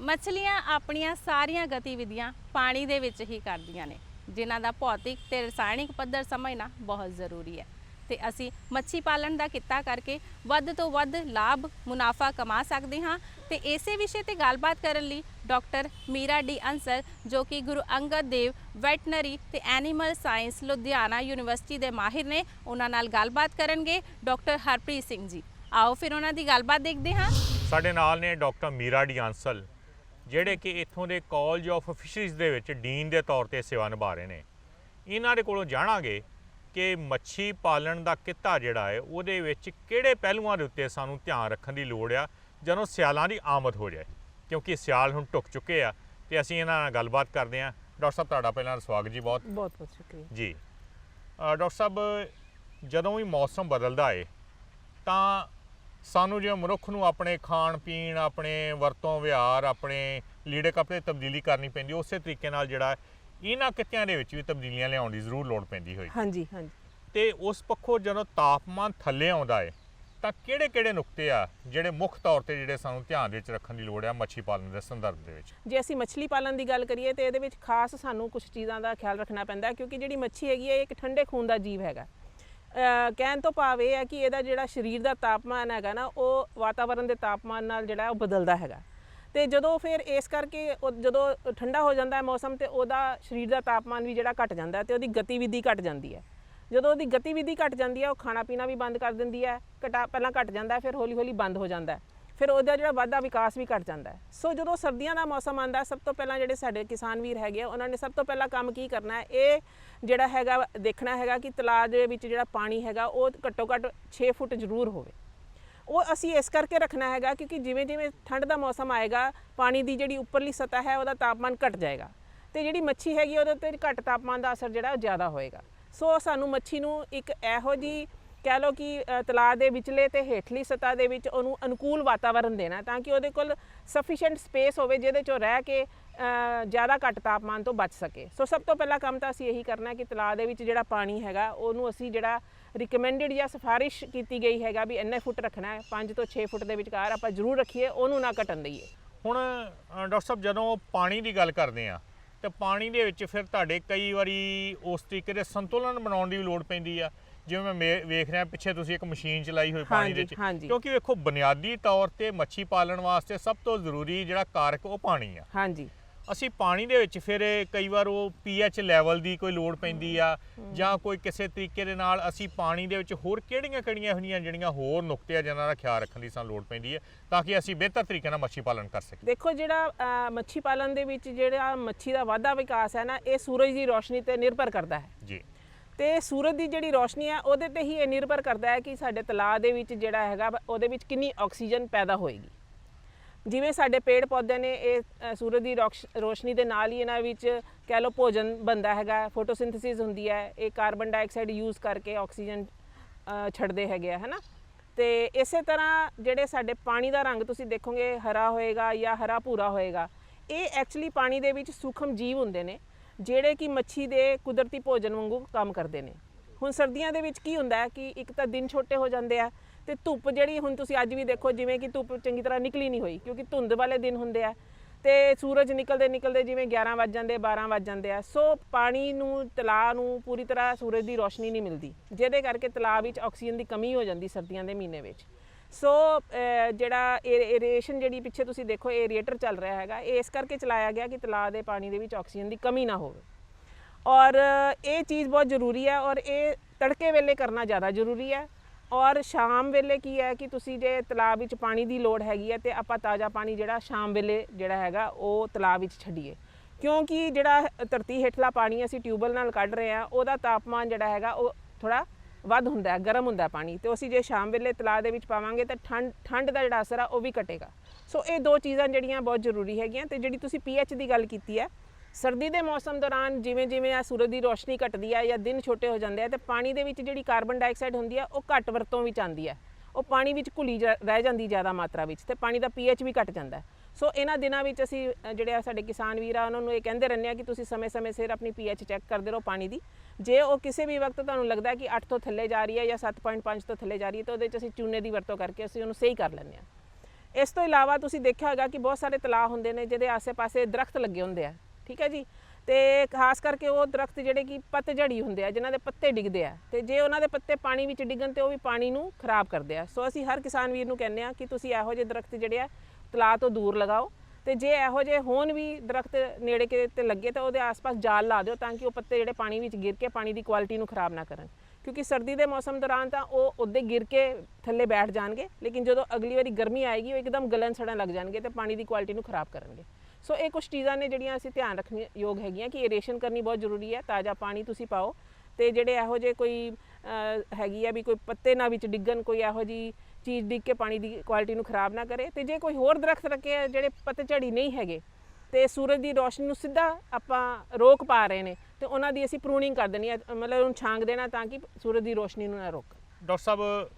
ਮੱਛਲੀਆਂ ਆਪਣੀਆਂ ਸਾਰੀਆਂ ਗਤੀਵਿਧੀਆਂ ਪਾਣੀ ਦੇ ਵਿੱਚ ਹੀ ਕਰਦੀਆਂ ਨੇ, ਜਿਨ੍ਹਾਂ ਦਾ ਭੌਤਿਕ ਤੇ ਰਸਾਇਣਿਕ ਪੱਧਰ ਸਮਝਣਾ ਬਹੁਤ ਜ਼ਰੂਰੀ ਹੈ। ਤੇ ਅਸੀਂ ਮੱਛੀ ਪਾਲਣ ਦਾ ਕਿੱਤਾ ਕਰਕੇ ਵੱਧ ਤੋਂ ਵੱਧ ਲਾਭ, ਮੁਨਾਫਾ ਕਮਾ ਸਕਦੇ ਹਾਂ। ਤੇ ਇਸੇ ਵਿਸ਼ੇ ਤੇ ਗੱਲਬਾਤ ਕਰਨ ਲਈ ਡਾਕਟਰ ਮੀਰਾ ਡੀ ਅੰਸਰ, ਜੋ ਕਿ ਗੁਰੂ ਅੰਗਦ ਦੇਵ ਵੈਟਨਰੀ ਤੇ ਐਨੀਮਲ ਸਾਇੰਸ ਲੁਧਿਆਣਾ ਯੂਨੀਵਰਸਿਟੀ ਦੇ ਮਾਹਿਰ ਨੇ, ਉਹਨਾਂ ਨਾਲ ਗੱਲਬਾਤ ਕਰਨਗੇ ਡਾਕਟਰ ਹਰਪ੍ਰੀਤ ਸਿੰਘ ਜੀ। ਆਓ ਫਿਰ ਉਹਨਾਂ ਦੀ ਗੱਲਬਾਤ ਦੇਖਦੇ ਹਾਂ। ਸਾਡੇ ਨਾਲ ਨੇ ਡਾਕਟਰ ਮੀਰਾ ਡੀ ਡਿਆਂਸਲ ਜਿਹੜੇ ਕਿ ਇੱਥੋਂ ਦੇ ਕਾਲਜ ਆਫ ਫਿਸ਼ਰੀਜ਼ ਦੇ ਵਿੱਚ ਡੀਨ ਦੇ ਤੌਰ ਤੇ ਸੇਵਾ ਨਿਭਾ ਰਹੇ ਨੇ। ਇਹਨਾਂ ਦੇ ਕੋਲੋਂ ਜਾਣਾਂਗੇ ਕਿ ਮੱਛੀ ਪਾਲਣ ਦਾ ਕਿੱਤਾ ਜਿਹੜਾ ਹੈ ਉਹਦੇ ਵਿੱਚ ਕਿਹੜੇ ਪਹਿਲੂਆਂ ਦੇ ਉੱਤੇ ਸਾਨੂੰ ਧਿਆਨ ਰੱਖਣ ਦੀ ਲੋੜ ਆ ਜਦੋਂ ਸਿਆਲਾਂ ਦੀ ਆਮਦ ਹੋ ਜਾਏ। ਕਿਉਂਕਿ ਸਿਆਲ ਹੁਣ ਟੁੱਕ ਚੁੱਕੇ ਆ ਤੇ ਅਸੀਂ ਇਹਨਾਂ ਨਾਲ ਗੱਲਬਾਤ ਕਰਦੇ ਹਾਂ। ਡਾਕਟਰ ਸਾਹਿਬ ਤੁਹਾਡਾ ਪਹਿਲਾਂ ਸਵਾਗਤ ਜੀ ਬਹੁਤ। ਬਹੁਤ ਬਹੁਤ ਸ਼ੁਕਰੀਆ। ਜੀ। ਡਾਕਟਰ ਸਾਹਿਬ ਜਦੋਂ ਵੀ ਮੌਸਮ ਬਦਲਦਾ ਏ ਤਾਂ ਸਾਨੂੰ ਜਿਵੇਂ ਮਨੁੱਖ ਨੂੰ ਆਪਣੇ ਖਾਣ ਪੀਣ ਆਪਣੇ ਵਰਤੋਂ ਵਿਹਾਰ ਆਪਣੇ ਲੀੜੇ ਕੱਪੜੇ ਤਬਦੀਲੀ ਕਰਨੀ ਪੈਂਦੀ ਉਸੇ ਤਰੀਕੇ ਨਾਲ ਜਿਹੜਾ ਇਹਨਾਂ ਕਿੱਤਿਆਂ ਦੇ ਵਿੱਚ ਵੀ ਤਬਦੀਲੀਆਂ ਲਿਆਉਣ ਦੀ ਜ਼ਰੂਰ ਲੋੜ ਪੈਂਦੀ ਹੋਈ ਹਾਂਜੀ ਹਾਂਜੀ। ਤੇ ਉਸ ਪੱਖੋਂ ਜਦੋਂ ਤਾਪਮਾਨ ਥੱਲੇ ਆਉਂਦਾ ਏ ਤਾਂ ਕਿਹੜੇ-ਕਿਹੜੇ ਨੁਕਤੇ ਆ ਜਿਹੜੇ ਮੁੱਖ ਤੌਰ ਤੇ ਜਿਹੜੇ ਸਾਨੂੰ ਧਿਆਨ ਵਿੱਚ ਰੱਖਣ ਦੀ ਲੋੜ ਆ ਮੱਛੀ ਪਾਲਣ ਦੇ ਸੰਦਰਭ ਦੇ ਵਿੱਚ? ਜੇ ਅਸੀਂ ਮੱਛਲੀ ਪਾਲਣ ਦੀ ਗੱਲ ਕਰੀਏ ਤੇ ਇਹਦੇ ਵਿੱਚ ਖਾਸ ਸਾਨੂੰ ਕੁਝ ਚੀਜ਼ਾਂ ਦਾ ਖਿਆਲ ਰੱਖਣਾ ਪੈਂਦਾ ਹੈ ਕਿਉਂਕਿ ਜਿਹੜੀ ਮੱਛੀ ਹੈਗੀ ਹੈ ਇਹ ਇੱਕ ਠੰਡੇ ਖੂਨ ਦਾ ਜੀਵ ਹੈਗਾ। ਕਹਿਣ ਤੋਂ ਭਾਵ ਇਹ ਹੈ ਕਿ ਇਹਦਾ ਜਿਹੜਾ ਸਰੀਰ ਦਾ ਤਾਪਮਾਨ ਹੈਗਾ ਨਾ ਉਹ ਵਾਤਾਵਰਣ ਦੇ ਤਾਪਮਾਨ ਨਾਲ ਜਿਹੜਾ ਉਹ ਬਦਲਦਾ ਹੈਗਾ। ਤੇ ਜਦੋਂ ਫਿਰ ਇਸ ਕਰਕੇ ਉਹ ਜਦੋਂ ਠੰਡਾ ਹੋ ਜਾਂਦਾ ਹੈ ਮੌਸਮ ਤੇ ਉਹਦਾ ਸਰੀਰ ਦਾ ਤਾਪਮਾਨ ਵੀ ਜਿਹੜਾ ਘਟ ਜਾਂਦਾ ਹੈ ਤੇ ਉਹਦੀ ਗਤੀਵਿਧੀ ਘਟ ਜਾਂਦੀ ਹੈ। ਜਦੋਂ ਉਹਦੀ ਗਤੀਵਿਧੀ ਘਟ ਜਾਂਦੀ ਹੈ, ਉਹ ਖਾਣਾ ਪੀਣਾ ਵੀ ਬੰਦ ਕਰ ਦਿੰਦੀ ਹੈ, ਘਟਾ ਪਹਿਲਾਂ ਘਟ ਜਾਂਦਾ ਫਿਰ ਹੌਲੀ ਹੌਲੀ ਬੰਦ ਹੋ ਜਾਂਦਾ ਫਿਰ ਉਹਦਾ ਜਿਹੜਾ ਵਾਧਾ ਵਿਕਾਸ ਵੀ ਘਟ ਜਾਂਦਾ ਸੋ ਜਦੋਂ ਸਰਦੀਆਂ ਦਾ ਮੌਸਮ ਆਉਂਦਾ ਸਭ ਤੋਂ ਪਹਿਲਾਂ ਜਿਹੜੇ ਸਾਡੇ ਕਿਸਾਨ ਵੀਰ ਹੈਗੇ ਆ, ਉਹਨਾਂ ਨੇ ਸਭ ਤੋਂ ਪਹਿਲਾਂ ਕੰਮ ਕੀ ਕਰਨਾ ਹੈ, ਇਹ ਜਿਹੜਾ ਹੈਗਾ ਦੇਖਣਾ ਹੈਗਾ ਕਿ ਤਲਾਅ ਦੇ ਵਿੱਚ ਜਿਹੜਾ ਪਾਣੀ ਹੈਗਾ, ਉਹ ਘੱਟੋ ਘੱਟ 6 ਫੁੱਟ ਜ਼ਰੂਰ ਹੋਵੇ। ਉਹ ਅਸੀਂ ਇਸ ਕਰਕੇ ਰੱਖਣਾ ਹੈਗਾ ਕਿਉਂਕਿ ਜਿਵੇਂ ਜਿਵੇਂ ਠੰਡ ਦਾ ਮੌਸਮ ਆਏਗਾ, ਪਾਣੀ ਦੀ ਜਿਹੜੀ ਉੱਪਰਲੀ ਸਤਹ ਹੈ ਉਹਦਾ ਤਾਪਮਾਨ ਘਟ ਜਾਏਗਾ ਤੇ ਜਿਹੜੀ ਮੱਛੀ ਹੈਗੀ ਉਹਦੇ ਉੱਤੇ ਘੱਟ ਤਾਪਮਾਨ ਦਾ ਅਸਰ ਜਿਹੜਾ ਉਹ ਜ਼ਿਆਦਾ ਹੋਏਗਾ। ਸੋ ਸਾਨੂੰ ਮੱਛੀ ਨੂੰ ਇੱਕ ਇਹੋ ਜੀ ਕਹਿ ਲਓ ਕਿ ਤਲਾਅ ਦੇ ਵਿਚਲੇ ਤੇ ਹੇਠਲੀ ਸਤਹ ਦੇ ਵਿੱਚ ਉਹਨੂੰ ਅਨੁਕੂਲ ਵਾਤਾਵਰਣ ਦੇਣਾ ਤਾਂ ਕਿ ਉਹਦੇ ਕੋਲ ਸਫੀਸ਼ੀਐਂਟ ਸਪੇਸ ਹੋਵੇ ਜਿਹਦੇ ਚੋਂ ਰਹਿ ਕੇ ਜ਼ਿਆਦਾ ਘੱਟ ਤਾਪਮਾਨ ਤੋਂ ਬਚ ਸਕੇ। ਸੋ ਸਭ ਤੋਂ ਪਹਿਲਾ ਕੰਮ ਤਾਂ ਅਸੀਂ ਇਹੀ ਕਰਨਾ ਕਿ ਤਲਾਅ ਦੇ ਵਿੱਚ ਜਿਹੜਾ ਪਾਣੀ ਹੈਗਾ, ਉਹਨੂੰ ਅਸੀਂ ਜਿਹੜਾ ਰਿਕਮੈਂਡਡ ਜਾਂ ਸਿਫਾਰਿਸ਼ ਕੀਤੀ ਗਈ ਹੈਗਾ ਵੀ ਇੰਨੇ ਫੁੱਟ ਰੱਖਣਾ ਹੈ 5 ਤੋਂ 6 ਫੁੱਟ ਦੇ ਵਿਚਕਾਰ ਆਪਾਂ ਜ਼ਰੂਰ ਰੱਖੀਏ ਉਹਨੂੰ ਨਾ ਘਟਣ ਦਈਏ। ਹੁਣ ਡਾਕਟਰ ਸਾਹਿਬ ਜਦੋਂ ਪਾਣੀ ਦੀ ਗੱਲ ਕਰਦੇ ਆ ਤੇ ਪਾਣੀ ਦੇ ਵਿੱਚ ਫਿਰ ਤੁਹਾਡੇ ਕਈ ਵਾਰੀ ਉਸ ਤਰੀਕੇ ਦੇ ਸੰਤੁਲਨ ਬਣਾਉਣ ਦੀ ਲੋੜ ਪੈਂਦੀ ਆ। ਜਿਵੇਂ ਮੈਂ ਵੇਖ ਰਿਹਾ ਪਿੱਛੇ ਤੁਸੀਂ ਇੱਕ ਮਸ਼ੀਨ ਚਲਾਈ ਹੋਈ ਪਾਣੀ ਦੇ ਵਿੱਚ। ਕਿਉਂਕਿ ਵੇਖੋ ਬੁਨਿਆਦੀ ਤੌਰ ਤੇ ਮੱਛੀ ਪਾਲਣ ਵਾਸਤੇ ਸਭ ਤੋਂ ਜ਼ਰੂਰੀ ਜਿਹੜਾ ਕਾਰਕ ਉਹ ਪਾਣੀ ਆ। ਹਾਂਜੀ। ਅਸੀਂ ਪਾਣੀ ਦੇ ਵਿੱਚ ਫਿਰ ਕਈ ਵਾਰ ਉਹ ਪੀਐਚ ਲੈਵਲ ਦੀ ਕੋਈ ਲੋੜ ਪੈਂਦੀ ਆ ਜਾਂ ਕੋਈ ਕਿਸੇ ਤਰੀਕੇ ਦੇ ਨਾਲ ਅਸੀਂ ਪਾਣੀ ਦੇ ਵਿੱਚ ਹੋਰ ਕਿਹੜੀਆਂ ਕਿਹੜੀਆਂ ਹੋਈਆਂ ਜਿਹੜੀਆਂ ਹੋਰ ਨੁਕਤੇ ਆ ਜਿਨ੍ਹਾਂ ਦਾ ਖਿਆਲ ਰੱਖਣ ਦੀ ਸਾਨੂੰ ਲੋੜ ਪੈਂਦੀ ਹੈ ਤਾਂ ਕਿ ਅਸੀਂ ਬਿਹਤਰ ਤਰੀਕੇ ਨਾਲ ਮੱਛੀ ਪਾਲਣ ਕਰ ਸਕੀਏ। ਦੇਖੋ ਜਿਹੜਾ ਮੱਛੀ ਪਾਲਣ ਦੇ ਵਿੱਚ ਜਿਹੜਾ ਮੱਛੀ ਦਾ ਵਾਧਾ ਵਿਕਾਸ ਹੈ ਨਾ ਇਹ ਸੂਰਜ ਦੀ ਰੋਸ਼ਨੀ ਤੇ ਨਿਰਭਰ ਕਰਦਾ ਹੈ। ਜੀ। ਤੇ ਸੂਰਜ ਦੀ ਜਿਹੜੀ ਰੋਸ਼ਨੀ ਹੈ ਉਹਦੇ ਤੇ ਹੀ ਇਹ ਨਿਰਭਰ ਕਰਦਾ ਹੈ ਕਿ ਸਾਡੇ ਤਲਾਅ ਦੇ ਵਿੱਚ ਜਿਹੜਾ ਹੈਗਾ ਉਹਦੇ ਵਿੱਚ ਕਿੰਨੀ ਆਕਸੀਜਨ ਪੈਦਾ ਹੋਏਗੀ। ਜਿਵੇਂ ਸਾਡੇ ਪੇੜ ਪੌਦੇ ਨੇ ਇਹ ਸੂਰਜ ਦੀ ਰੋਕਸ਼- ਰੋਸ਼ਨੀ ਦੇ ਨਾਲ ਹੀ ਇਹਨਾਂ ਵਿੱਚ ਕਹਿ ਲਓ ਭੋਜਨ ਬਣਦਾ ਹੈਗਾ ਫੋਟੋਸਿੰਥੇਸਿਸ ਹੁੰਦੀ ਹੈ, ਇਹ ਕਾਰਬਨ ਡਾਈਆਕਸਾਈਡ ਯੂਜ਼ ਕਰਕੇ ਆਕਸੀਜਨ ਛੱਡਦੇ ਹੈਗੇ ਆ, ਹਨਾ? ਤੇ ਇਸੇ ਤਰ੍ਹਾਂ ਜਿਹੜੇ ਸਾਡੇ ਪਾਣੀ ਦਾ ਰੰਗ ਤੁਸੀਂ ਦੇਖੋਗੇ, ਹਰਾ ਹੋਏਗਾ ਜਾਂ ਹਰਾ ਭੂਰਾ ਹੋਏਗਾ, ਇਹ ਐਕਚੁਅਲੀ ਪਾਣੀ ਦੇ ਵਿੱਚ ਸੂਖਮ ਜੀਵ ਹੁੰਦੇ ਨੇ, ਜਿਹੜੇ ਕਿ ਮੱਛੀ ਦੇ ਕੁਦਰਤੀ ਭੋਜਨ ਵਾਂਗੂ ਕੰਮ ਕਰਦੇ ਨੇ। ਹੁਣ ਸਰਦੀਆਂ ਦੇ ਵਿੱਚ ਕੀ ਹੁੰਦਾ ਹੈ ਕਿ ਇੱਕ ਤਾਂ ਦਿਨ ਛੋਟੇ ਹੋ ਜਾਂਦੇ ਆ ਤੇ ਧੁੱਪ ਜਿਹੜੀ ਹੁਣ ਤੁਸੀਂ ਅੱਜ ਵੀ ਦੇਖੋ, ਜਿਵੇਂ ਕਿ ਧੁੱਪ ਚੰਗੀ ਤਰ੍ਹਾਂ ਨਿਕਲੀ ਨਹੀਂ ਹੋਈ, ਕਿਉਂਕਿ ਧੁੰਦ ਵਾਲੇ ਦਿਨ ਹੁੰਦੇ ਆ। ਤੇ ਸੂਰਜ ਨਿਕਲਦੇ ਨਿਕਲਦੇ ਜਿਵੇਂ 11 ਵੱਜ ਜਾਂਦੇ 12 ਵੱਜ ਜਾਂਦੇ ਆ। ਸੋ ਪਾਣੀ ਨੂੰ ਤਲਾਅ ਨੂੰ ਪੂਰੀ ਤਰ੍ਹਾਂ ਸੂਰਜ ਦੀ ਰੋਸ਼ਨੀ ਨਹੀਂ ਮਿਲਦੀ, ਜਿਹਦੇ ਕਰਕੇ ਤਲਾਅ ਵਿੱਚ ਆਕਸੀਜਨ ਦੀ ਕਮੀ ਹੋ ਜਾਂਦੀ ਸਰਦੀਆਂ ਦੇ ਮਹੀਨੇ ਵਿੱਚ। ਸੋ ਜਿਹੜਾ ਏਰੀਏਸ਼ਨ ਜਿਹੜੀ ਪਿੱਛੇ ਤੁਸੀਂ ਦੇਖੋ, ਏਰੀਏਟਰ ਚੱਲ ਰਿਹਾ ਹੈਗਾ, ਇਹ ਇਸ ਕਰਕੇ ਚਲਾਇਆ ਗਿਆ ਕਿ ਤਲਾਅ ਦੇ ਪਾਣੀ ਦੇ ਵਿੱਚ ਆਕਸੀਜਨ ਦੀ ਕਮੀ ਨਾ ਹੋਵੇ। ਔਰ, ਇਹ ਚੀਜ਼ ਬਹੁਤ ਜ਼ਰੂਰੀ ਹੈ ਔਰ ਇਹ ਤੜਕੇ ਵੇਲੇ ਕਰਨਾ ਜ਼ਿਆਦਾ ਜ਼ਰੂਰੀ ਹੈ। ਔਰ ਸ਼ਾਮ ਵੇਲੇ ਕੀ ਹੈ ਕਿ ਤੁਸੀਂ ਜੇ ਤਲਾਬ ਵਿੱਚ ਪਾਣੀ ਦੀ ਲੋੜ ਹੈਗੀ ਹੈ ਤੇ ਆਪਾਂ ਤਾਜ਼ਾ ਪਾਣੀ ਜਿਹੜਾ ਸ਼ਾਮ ਵੇਲੇ ਜਿਹੜਾ ਹੈਗਾ ਉਹ ਤਲਾਬ ਵਿੱਚ ਛੱਡੀਏ। ਕਿਉਂਕਿ ਜਿਹੜਾ ਧਰਤੀ ਹੇਠਲਾ ਪਾਣੀ ਅਸੀਂ ਟਿਊਬਲ ਨਾਲ ਕੱਢ ਰਹੇ ਹਾਂ, ਉਹਦਾ ਤਾਪਮਾਨ ਜਿਹੜਾ ਹੈਗਾ ਉਹ ਥੋੜਾ ਵੱਧ ਹੁੰਦਾ ਹੈ, ਗਰਮ ਹੁੰਦਾ ਪਾਣੀ। ਤੇ ਅਸੀਂ ਜੇ ਸ਼ਾਮ ਵੇਲੇ ਤਲਾਬ ਦੇ ਵਿੱਚ ਪਾਵਾਂਗੇ ਤਾਂ ਠੰਡ ਠੰਡ ਦਾ ਜਿਹੜਾ ਅਸਰ ਆ ਉਹ ਵੀ ਘਟੇਗਾ। ਸੋ ਇਹ ਦੋ ਚੀਜ਼ਾਂ ਜਿਹੜੀਆਂ ਬਹੁਤ ਜ਼ਰੂਰੀ ਹੈਗੀਆਂ ਤੇ ਜਿਹੜੀ ਤੁਸੀਂ ਪੀਐਚ ਦੀ ਗੱਲ ਕੀਤੀ ਹੈ ਸਰਦੀ ਦੇ ਮੌਸਮ ਦੌਰਾਨ ਜਿਵੇਂ ਜਿਵੇਂ ਆ ਸੂਰਜ ਦੀ ਰੋਸ਼ਨੀ ਘਟਦੀ ਹੈ ਜਾਂ ਦਿਨ ਛੋਟੇ ਹੋ ਜਾਂਦੇ ਆ, ਤੇ ਪਾਣੀ ਦੇ ਵਿੱਚ ਜਿਹੜੀ ਕਾਰਬਨ ਡਾਈਆਕਸਾਈਡ ਹੁੰਦੀ ਆ, ਉਹ ਘੱਟ ਵਰਤੋਂ ਵਿੱਚ ਆਉਂਦੀ ਹੈ ਉਹ ਪਾਣੀ ਵਿੱਚ ਘੁਲੀ ਜਾ- ਰਹਿ ਜਾਂਦੀ ਜ਼ਿਆਦਾ ਮਾਤਰਾ ਵਿੱਚ, ਤੇ ਪਾਣੀ ਦਾ ਪੀਐਚ ਵੀ ਘਟ ਜਾਂਦਾ। ਸੋ ਇਹਨਾਂ ਦਿਨਾਂ ਵਿੱਚ ਅਸੀਂ ਜਿਹੜੇ ਆ ਸਾਡੇ ਕਿਸਾਨ ਵੀਰ ਆ, ਉਹਨਾਂ ਨੂੰ ਇਹ ਕਹਿੰਦੇ ਰਹਿੰਦੇ ਆ ਕਿ ਤੁਸੀਂ ਸਮੇਂ-ਸਮੇਂ ਸਿਰ ਆਪਣੀ ਪੀਐਚ ਚੈੱਕ ਕਰਦੇ ਰਹੋ ਪਾਣੀ ਦੀ। ਜੇ ਉਹ ਕਿਸੇ ਵੀ ਵਕਤ ਤੁਹਾਨੂੰ ਲੱਗਦਾ ਕਿ 8 ਤੋਂ ਥੱਲੇ ਜਾ ਰਹੀ ਹੈ ਜਾਂ 7.5 ਤੋਂ ਥੱਲੇ ਜਾ ਰਹੀ ਹੈ ਤਾਂ ਉਹਦੇ 'ਚ ਅਸੀਂ ਚੂਨੇ ਦੀ ਵਰਤੋਂ ਕਰਕੇ ਅਸੀਂ ਉਹਨੂੰ ਸਹੀ ਕਰ ਲੈਂਦੇ ਹਾਂ ਇਸ ਤੋਂ ਇਲਾਵਾ ਤੁਸੀਂ ਦੇਖਿਆ ਹੋਗਾ ਕਿ ਬਹੁਤ ਸਾਰੇ ਤਲਾਅ ਹੁੰਦੇ ਨੇ, ਜਿਹਦੇ ਆਸੇ-ਪਾਸੇ ਦਰਖਤ ਲੱਗੇ ਹੁੰਦੇ ਆ। ਠੀਕ ਹੈ ਜੀ? ਤੇ ਖਾਸ ਕਰਕੇ ਉਹ ਦਰਖਤ ਜਿਹੜੇ ਕਿ ਪਤਝੜੀ ਹੁੰਦੇ ਆ, ਜਿਨ੍ਹਾਂ ਦੇ ਪੱਤੇ ਡਿੱਗਦੇ ਆ। ਤੇ ਜੇ ਉਹਨਾਂ ਦੇ ਪੱਤੇ ਪਾਣੀ ਵਿੱਚ ਡਿੱਗਣ ਤੇ ਉਹ ਵੀ ਪਾਣੀ ਨੂੰ ਖਰਾਬ ਕਰਦੇ ਆ। ਸੋ ਅਸੀਂ ਹਰ ਕਿਸਾਨ ਵੀਰ ਨੂੰ ਕਹਿੰਦੇ ਆ ਕਿ ਤੁਸੀਂ ਇਹੋ ਜਿਹੇ ਦਰਖਤ ਜਿਹੜੇ ਆ, ਤਲਾਅ ਤੋਂ ਦੂਰ ਲਗਾਓ। ਤੇ ਜੇ ਇਹੋ ਜਿਹੇ ਹੋਣ ਵੀ ਦਰਖਤ ਨੇੜੇ ਕਿਤੇ ਤੇ ਲੱਗੇ ਤਾਂ ਉਹਦੇ ਆਸ-ਪਾਸ ਜਾਲ ਲਾ ਦਿਓ ਤਾਂ ਕਿ ਉਹ ਪੱਤੇ ਜਿਹੜੇ ਪਾਣੀ ਵਿੱਚ ਗਿਰ ਕੇ ਪਾਣੀ ਦੀ ਕੁਆਲਿਟੀ ਨੂੰ ਖਰਾਬ ਨਾ ਕਰਨ। ਕਿਉਂਕਿ ਸਰਦੀ ਦੇ ਮੌਸਮ ਦੌਰਾਨ ਤਾਂ ਉਹ ਉੱਦੇ ਗਿਰ ਕੇ ਥੱਲੇ ਬੈਠ ਜਾਣਗੇ, ਲੇਕਿਨ ਜਦੋਂ ਅਗਲੀ ਵਾਰੀ ਗਰਮੀ ਆਏਗੀ, ਉਹ ਇੱਕਦਮ ਗਲਨ ਸੜਨ ਲੱਗ ਜਾਣਗੇ ਤੇ ਪਾਣੀ ਦੀ ਕੁਆਲਿਟੀ ਨੂੰ ਖਰਾਬ ਕਰਨਗੇ। ਸੋ ਇਹ ਕੁਝ ਚੀਜ਼ਾਂ ਨੇ ਜਿਹੜੀਆਂ ਅਸੀਂ ਧਿਆਨ ਰੱਖਣੀ ਯੋਗ ਹੈਗੀਆਂ ਕਿ ਏਰੇਸ਼ਨ ਕਰਨੀ ਬਹੁਤ ਜ਼ਰੂਰੀ ਹੈ, ਤਾਜ਼ਾ ਪਾਣੀ ਤੁਸੀਂ ਪਾਓ। ਤੇ ਜਿਹੜੇ ਇਹੋ ਜਿਹੇ ਕੋਈ ਹੈਗੀ ਆ ਵੀ ਕੋਈ ਪੱਤੇ ਨਾ ਵਿੱਚ ਡਿੱਗਣ, ਕੋਈ ਇਹੋ ਜੀ ਚੀਜ਼ ਡਿੱਗ ਕੇ ਪਾਣੀ ਦੀ ਕੁਆਲਿਟੀ ਨੂੰ ਖਰਾਬ ਨਾ ਕਰੇ। ਤੇ ਜੇ ਕੋਈ ਹੋਰ ਦਰਖਤ ਰੱਖੇ ਆ ਜਿਹੜੇ ਪਤਝੜੀ ਨਹੀਂ ਹੈਗੇ, ਤੇ ਸੂਰਜ ਦੀ ਰੋਸ਼ਨੀ ਨੂੰ ਸਿੱਧਾ ਆਪਾਂ ਰੋਕ ਪਾ ਰਹੇ ਨੇ, ਤੇ ਉਹਨਾਂ ਦੀ ਅਸੀਂ ਪ੍ਰੂਨਿੰਗ ਕਰ ਦੇਣੀ ਹੈ ਮਤਲਬ ਉਹਨੂੰ ਛਾਂਗ ਦੇਣਾ ਤਾਂ ਕਿ ਸੂਰਜ ਦੀ ਰੋਸ਼ਨੀ ਨੂੰ ਨਾ ਰੋਕਣ ਡਾਕਟਰ ਸਾਹਿਬ,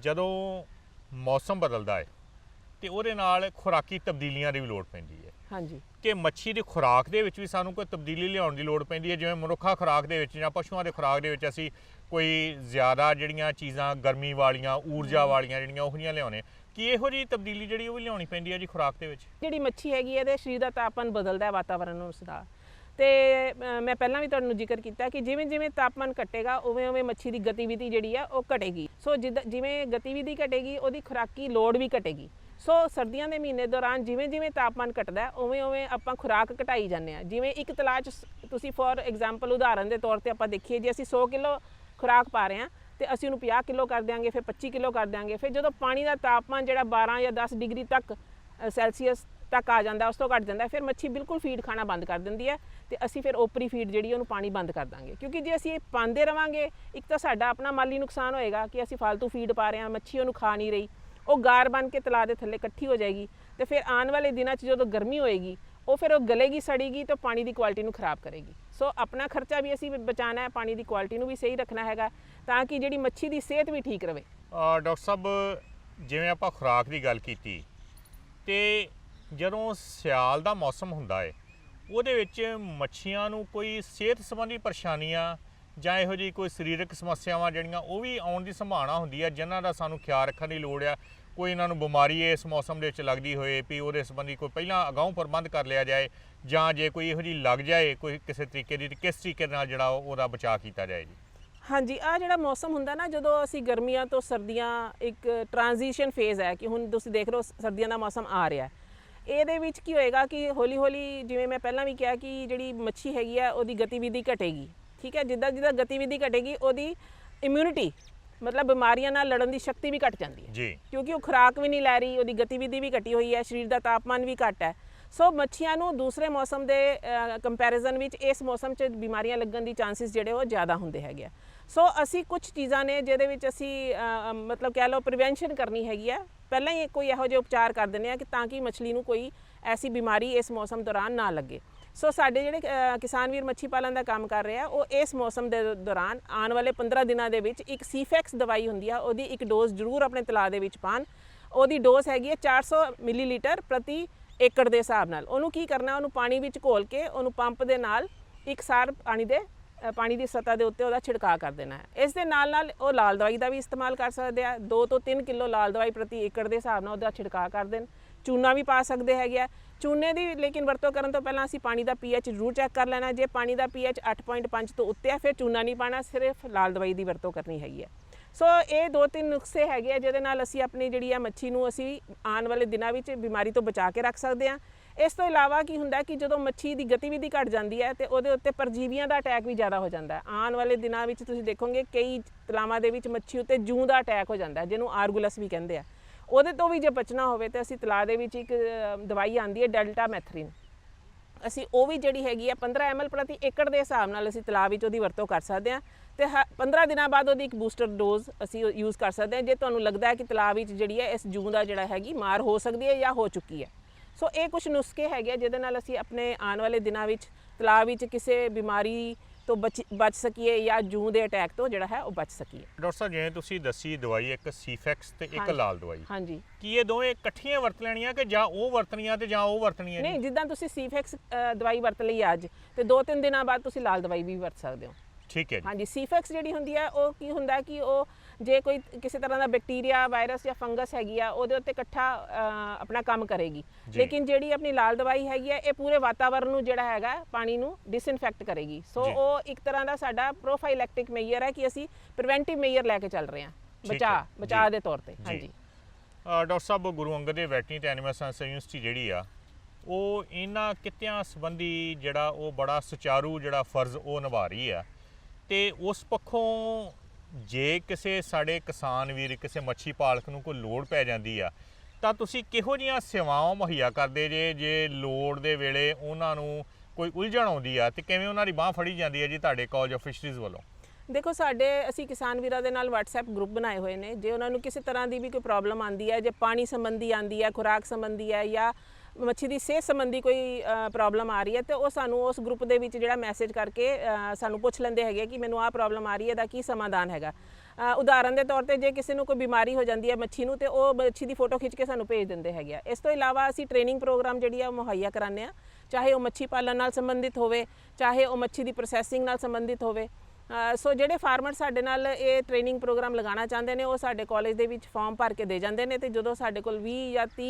ਜਦੋਂ ਮੌਸਮ ਬਦਲਦਾ ਹੈ, ਤੇ ਉਹਦੇ ਨਾਲ ਖੁਰਾਕੀ ਤਬਦੀਲੀਆਂ ਦੀ ਵੀ ਲੋੜ ਪੈਂਦੀ ਹੈ। ਹਾਂਜੀ। ਕਿ ਮੱਛੀ ਦੀ ਖੁਰਾਕ ਦੇ ਵਿੱਚ ਵੀ ਸਾਨੂੰ ਕੋਈ ਤਬਦੀਲੀ ਲਿਆਉਣ ਦੀ ਲੋੜ ਪੈਂਦੀ ਹੈ ਜਿਵੇਂ ਮਨੁੱਖਾ ਖੁਰਾਕ ਦੇ ਵਿੱਚ ਜਾਂ ਪਸ਼ੂਆਂ ਦੇ ਖੁਰਾਕ ਦੇ ਵਿੱਚ ਅਸੀਂ ਕੋਈ ਜ਼ਿਆਦਾ ਜਿਹੜੀਆਂ ਚੀਜ਼ਾਂ ਗਰਮੀ ਵਾਲੀਆਂ ਊਰਜਾ ਵਾਲੀਆਂ ਜਿਹੜੀਆਂ ਉਹ ਜਿਹੀਆਂ ਲਿਆਉਣੇ ਕੀ ਇਹੋ ਜਿਹੀ ਤਬਦੀਲੀ ਜਿਹੜੀ ਉਹ ਵੀ ਲਿਆਉਣੀ ਪੈਂਦੀ ਹੈ ਜੀ ਖੁਰਾਕ ਦੇ ਵਿੱਚ? ਜਿਹੜੀ ਮੱਛੀ ਹੈਗੀ ਹੈ ਇਹਦੇ ਸਰੀਰ ਦਾ ਤਾਪਮਾਨ ਬਦਲਦਾ ਹੈ ਵਾਤਾਵਰਣ ਅਨੁਸਾਰ। ਤੇ ਅ, ਮੈਂ ਪਹਿਲਾਂ ਵੀ ਤੁਹਾਨੂੰ ਜ਼ਿਕਰ ਕੀਤਾ ਕਿ ਜਿਵੇਂ ਜਿਵੇਂ ਤਾਪਮਾਨ ਘਟੇਗਾ ਉਵੇਂ ਉਵੇਂ ਮੱਛੀ ਦੀ ਗਤੀਵਿਧੀ ਜਿਹੜੀ ਹੈ ਉਹ ਘਟੇਗੀ। ਸੋ ਜਿੱਦਾਂ ਜਿਵੇਂ ਗਤੀਵਿਧੀ ਘਟੇਗੀ ਉਹਦੀ ਖੁਰਾਕੀ ਲੋੜ ਵੀ ਘਟੇਗੀ। ਸੋ ਸਰਦੀਆਂ ਦੇ ਮਹੀਨੇ ਦੌਰਾਨ ਜਿਵੇਂ ਜਿਵੇਂ ਤਾਪਮਾਨ ਘਟਦਾ ਉਵੇਂ ਉਵੇਂ ਆਪਾਂ ਖੁਰਾਕ ਘਟਾਈ ਜਾਂਦੇ ਆ ਜਿਵੇਂ ਇੱਕ ਤਲਾਅ 'ਚ ਤੁਸੀਂ ਫੋਰ ਐਗਜ਼ਾਮਪਲ ਉਦਾਹਰਨ ਦੇ ਤੌਰ ਤੇ ਆਪਾਂ ਦੇਖੀਏ, ਜੇ ਅਸੀਂ 100 ਕਿਲੋ ਖੁਰਾਕ ਪਾ ਰਹੇ ਹਾਂ ਤੇ ਅਸੀਂ ਉਹਨੂੰ 50 ਕਿਲੋ ਕਰ ਦਿਆਂਗੇ, ਫਿਰ 25 ਕਿਲੋ ਕਰ ਦਿਆਂਗੇ, ਫਿਰ ਜਦੋਂ ਪਾਣੀ ਦਾ ਤਾਪਮਾਨ ਜਿਹੜਾ 12 ਜਾਂ 10 ਡਿਗਰੀ ਤੱਕ ਸੈਲਸੀਅਸ ਤੱਕ ਆ ਜਾਂਦਾ, ਉਸ ਤੋਂ ਘਟ ਜਾਂਦਾ, ਫਿਰ ਮੱਛੀ ਬਿਲਕੁਲ ਫੀਡ ਖਾਣਾ ਬੰਦ ਕਰ ਦਿੰਦੀ ਹੈ ਤੇ ਅਸੀਂ ਫਿਰ ਓਪਰੀ ਫੀਡ ਜਿਹੜੀ ਉਹਨੂੰ ਪਾਣੀ ਬੰਦ ਕਰ ਦਾਂਗੇ। ਕਿਉਂਕਿ ਜੇ ਅਸੀਂ ਇਹ ਪਾਉਂਦੇ ਰਵਾਂਗੇ, ਇੱਕ ਤਾਂ ਸਾਡਾ ਆਪਣਾ ਮਾਲੀ ਨੁਕਸਾਨ ਹੋਏਗਾ ਕਿ ਅਸੀਂ ਫालतू ਫੀਡ ਪਾ ਰਹੇ ਹਾਂ, ਮੱਛੀ ਉਹਨੂੰ ਖਾ ਨਹੀਂ ਰਹੀ। ਉਹ ਗਾਰ ਬਣ ਕੇ ਤਲਾਅ ਦੇ ਥੱਲੇ ਇਕੱਠੀ ਹੋ ਜਾਏਗੀ ਤੇ ਫਿਰ ਆਉਣ ਵਾਲੇ ਦਿਨਾਂ 'ਚ ਜਦੋਂ ਗਰਮੀ ਹੋਏਗੀ, ਉਹ ਫਿਰ ਉਹ ਗਲੇਗੀ, ਸੜੇਗੀ ਤਾਂ ਪਾਣੀ ਦੀ ਕੁਆਲਿਟੀ ਨੂੰ ਖਰਾਬ ਕਰੇਗੀ। ਸੋ ਆਪਣਾ ਖਰਚਾ ਵੀ ਅਸੀਂ ਬਚਾਉਣਾ ਹੈ, ਪਾਣੀ ਦੀ ਕੁਆਲਿਟੀ ਨੂੰ ਵੀ ਸਹੀ ਰੱਖਣਾ ਹੈਗਾ, ਤਾਂ ਕਿ ਜਿਹੜੀ ਮੱਛੀ ਦੀ ਸਿਹਤ ਵੀ ਠੀਕ ਰਵੇ। ਡਾਕਟਰ ਸਾਹਿਬ, ਜਿਵੇਂ ਆਪਾਂ ਖੁਰਾਕ ਦੀ ਗੱਲ ਕੀਤੀ, ਤੇ ਜਦੋਂ ਸਿਆਲ ਦਾ ਮੌਸਮ ਹੁੰਦਾ ਹੈ ਉਹਦੇ ਵਿੱਚ ਮੱਛੀਆਂ ਨੂੰ ਕੋਈ ਸਿਹਤ ਸੰਬੰਧੀ ਪਰੇਸ਼ਾਨੀਆਂ ਜਾਂ ਇਹੋ ਜਿਹੀ ਕੋਈ ਸਰੀਰਕ ਸਮੱਸਿਆਵਾਂ ਜਿਹੜੀਆਂ ਉਹ ਵੀ ਆਉਣ ਦੀ ਸੰਭਾਵਨਾ ਹੁੰਦੀ ਹੈ ਜਿਨ੍ਹਾਂ ਦਾ ਸਾਨੂੰ ਖਿਆਲ ਰੱਖਣ ਦੀ ਲੋੜ ਆ। ਕੋਈ ਇਹਨਾਂ ਨੂੰ ਬਿਮਾਰੀ ਇਸ ਮੌਸਮ ਦੇ ਵਿੱਚ ਲੱਗਦੀ ਹੋਏ ਵੀ ਉਹਦੇ ਸੰਬੰਧੀ ਕੋਈ ਪਹਿਲਾਂ ਅਗਾਊਂ ਪ੍ਰਬੰਧ ਕਰ ਲਿਆ ਜਾਏ ਜਾਂ ਜੇ ਕੋਈ ਇਹੋ ਜਿਹੀ ਲੱਗ ਜਾਏ ਕੋਈ ਕਿਸੇ ਤਰੀਕੇ ਦੀ ਕਿਸ ਤਰੀਕੇ ਨਾਲ ਜਿਹੜਾ ਉਹ- ਉਹਦਾ ਬਚਾਅ ਕੀਤਾ ਜਾਏ ਜੀ? ਹਾਂਜੀ ਆ ਜਿਹੜਾ ਮੌਸਮ ਹੁੰਦਾ ਨਾ, ਜਦੋਂ ਅਸੀਂ ਗਰਮੀਆਂ ਤੋਂ ਸਰਦੀਆਂ ਇੱਕ ਟ੍ਰਾਂਜੀਸ਼ਨ ਫੇਜ਼ ਹੈ ਕਿ ਹੁਣ ਤੁਸੀਂ ਦੇਖ ਰਹੇ ਹੋ ਸਰਦੀਆਂ ਦਾ ਮੌਸਮ ਆ ਰਿਹਾ ਇਹਦੇ ਵਿੱਚ ਕੀ ਹੋਏਗਾ ਕਿ ਹੌਲੀ ਹੌਲੀ ਜਿਵੇਂ ਮੈਂ ਪਹਿਲਾਂ ਵੀ ਕਿਹਾ ਕਿ ਜਿਹੜੀ ਮੱਛੀ ਹੈਗੀ ਆ, ਉਹਦੀ ਗਤੀਵਿਧੀ ਘਟੇਗੀ। ਠੀਕ ਹੈ ਜਿੱਦਾਂ ਜਿੱਦਾਂ ਗਤੀਵਿਧੀ ਘਟੇਗੀ ਉਹਦੀ ਇਮਿਊਨਿਟੀ ਮਤਲਬ ਬਿਮਾਰੀਆਂ ਨਾਲ ਲੜਨ ਦੀ ਸ਼ਕਤੀ ਵੀ ਘਟ ਜਾਂਦੀ ਹੈ। ਜੀ। ਕਿਉਂਕਿ ਉਹ ਖੁਰਾਕ ਵੀ ਨਹੀਂ ਲੈ ਰਹੀ ਉਹਦੀ ਗਤੀਵਿਧੀ ਵੀ ਘਟੀ ਹੋਈ ਹੈ ਸਰੀਰ ਦਾ ਤਾਪਮਾਨ ਵੀ ਘੱਟ ਹੈ। ਸੋ ਮੱਛੀਆਂ ਨੂੰ ਦੂਸਰੇ ਮੌਸਮ ਦੇ ਕੰਪੈਰੀਜ਼ਨ ਵਿੱਚ ਇਸ ਮੌਸਮ 'ਚ ਬਿਮਾਰੀਆਂ ਲੱਗਣ ਦੀ ਚਾਂਸਸ ਜਿਹੜੇ ਉਹ ਜ਼ਿਆਦਾ ਹੁੰਦੇ ਹੈਗੇ ਸੋ ਅਸੀਂ ਕੁਝ ਚੀਜ਼ਾਂ ਨੇ ਜਿਹਦੇ ਵਿੱਚ ਅਸੀਂ ਮਤਲਬ ਕਹਿ ਲਓ ਪ੍ਰੀਵੈਂਸ਼ਨ ਕਰਨੀ ਹੈਗੀ ਆ। ਪਹਿਲਾਂ ਹੀ ਕੋਈ ਇਹੋ ਜਿਹੇ ਉਪਚਾਰ ਕਰ ਦਿੰਦੇ ਆ ਕਿ ਤਾਂ ਕਿ ਮੱਛਲੀ ਨੂੰ ਕੋਈ ਐਸੀ ਬਿਮਾਰੀ ਇਸ ਮੌਸਮ ਦੌਰਾਨ ਨਾ ਲੱਗੇ। ਸੋ ਸਾਡੇ ਜਿਹੜੇ ਕਿਸਾਨ ਵੀਰ ਮੱਛੀ ਪਾਲਣ ਦਾ ਕੰਮ ਕਰ ਰਹੇ ਆ, ਉਹ ਇਸ ਮੌਸਮ ਦੇ ਦੌਰਾਨ ਆਉਣ ਵਾਲੇ 15 ਦਿਨਾਂ ਦੇ ਵਿੱਚ ਇੱਕ ਸੀਫੈਕਸ ਦਵਾਈ ਹੁੰਦੀ ਆ, ਉਹਦੀ ਇੱਕ ਡੋਜ਼ ਜ਼ਰੂਰ ਆਪਣੇ ਤਲਾਅ ਦੇ ਵਿੱਚ ਪਾਣ ਉਹਦੀ ਡੋਜ਼ ਹੈਗੀ ਹੈ 400 ਮਿਲੀਲੀਟਰ ਪ੍ਰਤੀ ਏਕੜ ਦੇ ਹਿਸਾਬ ਨਾਲ। ਉਹਨੂੰ ਕੀ ਕਰਨਾ, ਉਹਨੂੰ ਪਾਣੀ ਵਿੱਚ ਘੋਲ ਕੇ ਉਹਨੂੰ ਪੰਪ ਦੇ ਨਾਲ ਇੱਕ ਸਾਰ ਪਾਣੀ ਦੇ ਪਾਣੀ ਦੀ ਸਤ੍ਹਾ ਦੇ ਉੱਤੇ ਉਹਦਾ ਛਿੜਕਾਅ ਕਰ ਦੇਣਾ ਹੈ। ਇਸ ਦੇ ਨਾਲ ਨਾਲ ਉਹ ਲਾਲ ਦਵਾਈ ਦਾ ਵੀ ਇਸਤੇਮਾਲ ਕਰ ਸਕਦੇ ਆ। 2 ਤੋਂ 3 ਕਿਲੋ ਲਾਲ ਦਵਾਈ ਪ੍ਰਤੀ ਏਕੜ ਦੇ ਹਿਸਾਬ ਨਾਲ ਉਹਦਾ ਛਿੜਕਾਅ ਕਰ ਦੇਣ। ਚੂਨਾ ਵੀ ਪਾ ਸਕਦੇ ਹੈਗੇ ਆ। ਚੂਨੇ ਦੀ ਲੇਕਿਨ ਵਰਤੋਂ ਕਰਨ ਤੋਂ ਪਹਿਲਾਂ ਅਸੀਂ ਪਾਣੀ ਦਾ ਪੀਐਚ ਜ਼ਰੂਰ ਚੈੱਕ ਕਰ ਲੈਣਾ। ਜੇ ਪਾਣੀ ਦਾ ਪੀਐਚ 8.5 ਤੋਂ ਉੱਤੇ ਹੈ ਫਿਰ ਚੂਨਾ ਨਹੀਂ ਪਾਣਾ ਸਿਰਫ ਲਾਲ ਦਵਾਈ ਦੀ ਵਰਤੋਂ ਕਰਨੀ ਹੈਗੀ ਹੈ ਸੋ ਇਹ ਦੋ ਤਿੰਨ ਨੁਸਖੇ ਹੈਗੇ ਆ, ਜਿਹਦੇ ਨਾਲ ਅਸੀਂ ਆਪਣੀ ਜਿਹੜੀ ਆ ਮੱਛੀ ਨੂੰ ਅਸੀਂ ਆਉਣ ਵਾਲੇ ਦਿਨਾਂ ਵਿੱਚ ਬਿਮਾਰੀ ਤੋਂ ਬਚਾ ਕੇ ਰੱਖ ਸਕਦੇ ਆ। ਇਸ ਤੋਂ ਇਲਾਵਾ ਕੀ ਹੁੰਦਾ ਕਿ ਜਦੋਂ ਮੱਛੀ ਦੀ ਗਤੀਵਿਧੀ ਘਟ ਜਾਂਦੀ ਹੈ ਤੇ ਉਹਦੇ ਉੱਤੇ ਪਰਜੀਵੀਆਂ ਦਾ ਅਟੈਕ ਵੀ ਜ਼ਿਆਦਾ ਹੋ ਜਾਂਦਾ। ਹੈ ਆਉਣ ਵਾਲੇ ਦਿਨਾਂ ਵਿੱਚ ਤੁਸੀਂ ਦੇਖੋਗੇ ਕਈ ਤਲਾਵਾਂ ਦੇ ਵਿੱਚ ਮੱਛੀ ਉੱਤੇ ਜੂੰ ਦਾ ਅਟੈਕ ਹੋ ਜਾਂਦਾ ਹੈ ਜਿਹਨੂੰ ਆਰਗੂਲਸ ਵੀ ਕਹਿੰਦੇ ਆ। ਉਹਦੇ ਤੋਂ ਵੀ ਜੇ ਬਚਣਾ ਹੋਵੇ ਤਾਂ ਅਸੀਂ ਤਲਾਅ ਦੇ ਵਿੱਚ ਇੱਕ ਦਵਾਈ ਆਂਦੀ ਹੈ ਡੈਲਟਾ ਮੈਥਰੀਨ। ਅਸੀਂ ਉਹ ਵੀ ਜਿਹੜੀ ਹੈਗੀ ਆ 15 ml ਪ੍ਰਤੀ ਏਕੜ ਦੇ ਹਿਸਾਬ ਨਾਲ ਅਸੀਂ ਤਲਾਅ ਵਿੱਚ ਉਹਦੀ ਵਰਤੋਂ ਕਰ ਸਕਦੇ ਹਾਂ ਤੇ ਹ- 15 ਦਿਨਾਂ ਬਾਅਦ ਉਹਦੀ ਇੱਕ ਬੂਸਟਰ ਡੋਜ਼ ਅਸੀਂ ਯੂਜ਼ ਕਰ ਸਕਦੇ ਹਾਂ। ਜੇ ਤੁਹਾਨੂੰ ਲੱਗਦਾ ਹੈ ਕਿ ਤਲਾਅ ਵਿੱਚ ਜਿਹੜੀ ਹੈ ਇਸ ਜੂੰ ਦਾ ਜਿਹੜਾ ਹੈਗੀ ਮਾਰ ਹੋ ਸਕਦੀ ਹੈ ਜਾਂ ਹੋ ਚੁੱਕੀ ਹੈ। ਸੋ ਇਹ ਕੁਝ ਨੁਸਖੇ ਹੈਗੇ ਆ ਜਿਹਦੇ ਨਾਲ ਅਸੀਂ ਆਪਣੇ ਆਉਣ ਵਾਲੇ ਦਿਨਾਂ ਵਿੱਚ ਤਲਾਅ ਵਿੱਚ ਕਿਸੇ ਬਿਮਾਰੀ ਤੋਂ ਬਚ ਬਚ ਸਕੀਏ ਜਾਂ ਜੂੰ ਦੇ ਅਟੈਕ ਤੋਂ ਜਿਹੜਾ ਹੈ ਉਹ ਬਚ ਸਕੀਏ। ਡਾਕਟਰ ਸਾਹਿਬ ਜਿਵੇਂ ਤੁਸੀਂ ਦੱਸੀ ਦਵਾਈ ਇੱਕ ਸੀਫੈਕਸ ਤੇ ਇੱਕ। ਲਾਲ ਦਵਾਈ। ਹਾਂਜੀ। ਕੀ ਇਹ ਦੋਵੇਂ ਇਕੱਠੀਆਂ ਵਰਤ ਲੈਣੀਆਂ ਕਿ ਜਾਂ ਉਹ ਵਰਤਣੀਆਂ ਤੇ ਜਾਂ ਉਹ ਵਰਤਣੀਆਂ ਨਹੀਂ ਜਿੱਦਾਂ ਤੁਸੀਂ ਸੀਫੈਕਸ ਦਵਾਈ ਵਰਤ ਲਈ ਅੱਜ ਤੇ 2-3 ਦਿਨਾਂ ਬਾਅਦ ਤੁਸੀਂ ਲਾਲ ਦਵਾਈ ਵੀ ਵਰਤ ਸਕਦੇ ਹੋ। ਠੀਕ ਹੈ ਜੀ। ਹਾਂਜੀ ਸੀਫੈਕਸ ਜਿਹੜੀ ਹੁੰਦੀ ਹੈ ਉਹ ਕੀ ਹੁੰਦਾ ਕਿ ਉਹ ਜੇ ਕੋਈ ਕਿਸੇ ਤਰ੍ਹਾਂ ਦਾ ਬੈਕਟੀਰੀਆ ਵਾਇਰਸ ਜਾਂ ਫੰਗਸ ਹੈਗੀ ਆ ਉਹਦੇ ਉੱਤੇ ਇਕੱਠਾ ਆਪਣਾ ਕੰਮ ਕਰੇਗੀ। ਲੇਕਿਨ ਜਿਹੜੀ ਆਪਣੀ ਲਾਲ ਦਵਾਈ ਹੈਗੀ ਆ ਇਹ ਪੂਰੇ ਵਾਤਾਵਰਣ ਨੂੰ ਜਿਹੜਾ ਹੈਗਾ ਪਾਣੀ ਨੂੰ ਡਿਸਇਨਫੈਕਟ ਕਰੇਗੀ ਸੋ। ਉਹ ਇੱਕ ਤਰ੍ਹਾਂ ਦਾ ਸਾਡਾ ਪ੍ਰੋਫਾਈਲੈਕਟਿਕ ਮੇਜਰ ਹੈ ਕਿ ਅਸੀਂ ਪ੍ਰੀਵੈਂਟਿਵ ਮੇਜਰ ਲੈ ਕੇ ਚੱਲ ਰਹੇ ਹਾਂ ਬਚਾ ਬਚਾ। ਦੇ ਤੌਰ ਤੇ। ਹਾਂਜੀ ਡਾਕਟਰ ਸਾਹਿਬ ਗੁਰੂ ਅੰਗਦ ਦੇਵ ਵੈਟਰਨਰੀ ਤੇ ਐਨੀਮਲ ਸਾਇੰਸ ਯੂਨੀਵਰਸਿਟੀ ਜਿਹੜੀ ਆ ਉਹ ਇਹਨਾਂ ਕਿੱਤਿਆਂ ਸੰਬੰਧੀ ਜਿਹੜਾ ਉਹ ਬੜਾ ਸੁਚਾਰੂ ਜਿਹੜਾ ਫਰਜ਼ ਉਹ ਨਿਭਾ ਰਹੀ ਆ ਤੇ ਉਸ ਪੱਖੋਂ ਜੇ ਕਿਸੇ ਸਾਡੇ ਕਿਸਾਨ ਵੀਰ, ਕਿਸੇ ਮੱਛੀ ਪਾਲਕ ਨੂੰ ਕੋਈ ਲੋੜ ਪੈ ਜਾਂਦੀ ਆ, ਤਾਂ ਤੁਸੀਂ ਕਿਹੋ ਜੀਆਂ ਸੇਵਾਵਾਂ ਮੁਹੱਈਆ ਕਰਦੇ ਜੇ ਜੇ ਲੋੜ ਦੇ ਵੇਲੇ ਉਹਨਾਂ ਨੂੰ ਕੋਈ ਉਲਝਣ ਆਉਂਦੀ ਆ ਤੇ ਕਿਵੇਂ ਉਹਨਾਂ ਦੀ ਬਾਹ ਫੜੀ ਜਾਂਦੀ ਹੈ ਜੀ ਤੁਹਾਡੇ ਕਾਲਜ ਆਫ ਫਿਸ਼ਰੀਜ਼ ਵੱਲੋਂ? ਦੇਖੋ, ਸਾਡੇ ਅਸੀਂ ਕਿਸਾਨ ਵੀਰਾਂ ਦੇ ਨਾਲ WhatsApp ਗਰੁੱਪ ਬਣਾਏ ਹੋਏ ਨੇ। ਜੇ ਉਹਨਾਂ ਨੂੰ ਕਿਸੇ ਤਰ੍ਹਾਂ ਦੀ ਵੀ ਕੋਈ ਪ੍ਰੋਬਲਮ ਆਂਦੀ ਹੈ ਜੇ ਪਾਣੀ ਸੰਬੰਧੀ ਆਂਦੀ ਹੈ ਖੁਰਾਕ ਸੰਬੰਧੀ ਹੈ ਜਾਂ ਮੱਛੀ ਦੀ ਸਿਹਤ ਸੰਬੰਧੀ ਕੋਈ ਪ੍ਰੋਬਲਮ ਆ ਰਹੀ ਹੈ ਤੇ ਉਹ ਸਾਨੂੰ ਉਸ ਗਰੁੱਪ ਦੇ ਵਿੱਚ ਜਿਹੜਾ ਮੈਸੇਜ ਕਰਕੇ ਸਾਨੂੰ ਪੁੱਛ ਲੈਂਦੇ ਹੈਗੇ ਕਿ ਮੈਨੂੰ ਆਹ ਪ੍ਰੋਬਲਮ ਆ ਰਹੀ ਹੈ ਦਾ ਕੀ ਸਮਾਧਾਨ ਹੈਗਾ। ਉਦਾਹਰਨ ਦੇ ਤੌਰ ਤੇ ਜੇ ਕਿਸੇ ਨੂੰ ਕੋਈ ਬਿਮਾਰੀ ਹੋ ਜਾਂਦੀ ਹੈ ਮੱਛੀ ਨੂੰ ਤੇ ਉਹ ਮੱਛੀ ਦੀ ਫੋਟੋ ਖਿੱਚ ਕੇ ਸਾਨੂੰ ਭੇਜ ਦਿੰਦੇ ਹੈਗੇ ਆ। ਇਸ ਤੋਂ ਇਲਾਵਾ ਅਸੀਂ ਟ੍ਰੇਨਿੰਗ ਪ੍ਰੋਗਰਾਮ ਜਿਹੜੀ ਆ ਉਹ ਮੁਹੱਈਆ ਕਰਾਉਂਦੇ ਆ। ਚਾਹੇ ਉਹ ਮੱਛੀ ਪਾਲਣ ਨਾਲ ਸੰਬੰਧਿਤ ਹੋਵੇ, ਚਾਹੇ ਉਹ ਮੱਛੀ ਦੀ ਪ੍ਰੋਸੈਸਿੰਗ ਨਾਲ ਸੰਬੰਧਿਤ ਹੋਵੇ। ਸੋ ਜਿਹੜੇ ਫਾਰਮਰ ਸਾਡੇ ਨਾਲ ਇਹ ਟ੍ਰੇਨਿੰਗ ਪ੍ਰੋਗਰਾਮ ਲਗਾਉਣਾ ਚਾਹੁੰਦੇ ਨੇ, ਉਹ ਸਾਡੇ ਕਾਲਜ ਦੇ ਵਿੱਚ ਫਾਰਮ ਭਰ ਕੇ ਦੇ ਜਾਂਦੇ ਨੇ ਤੇ ਜਦੋਂ ਸਾਡੇ ਕੋਲ 20 ਜਾਂ 30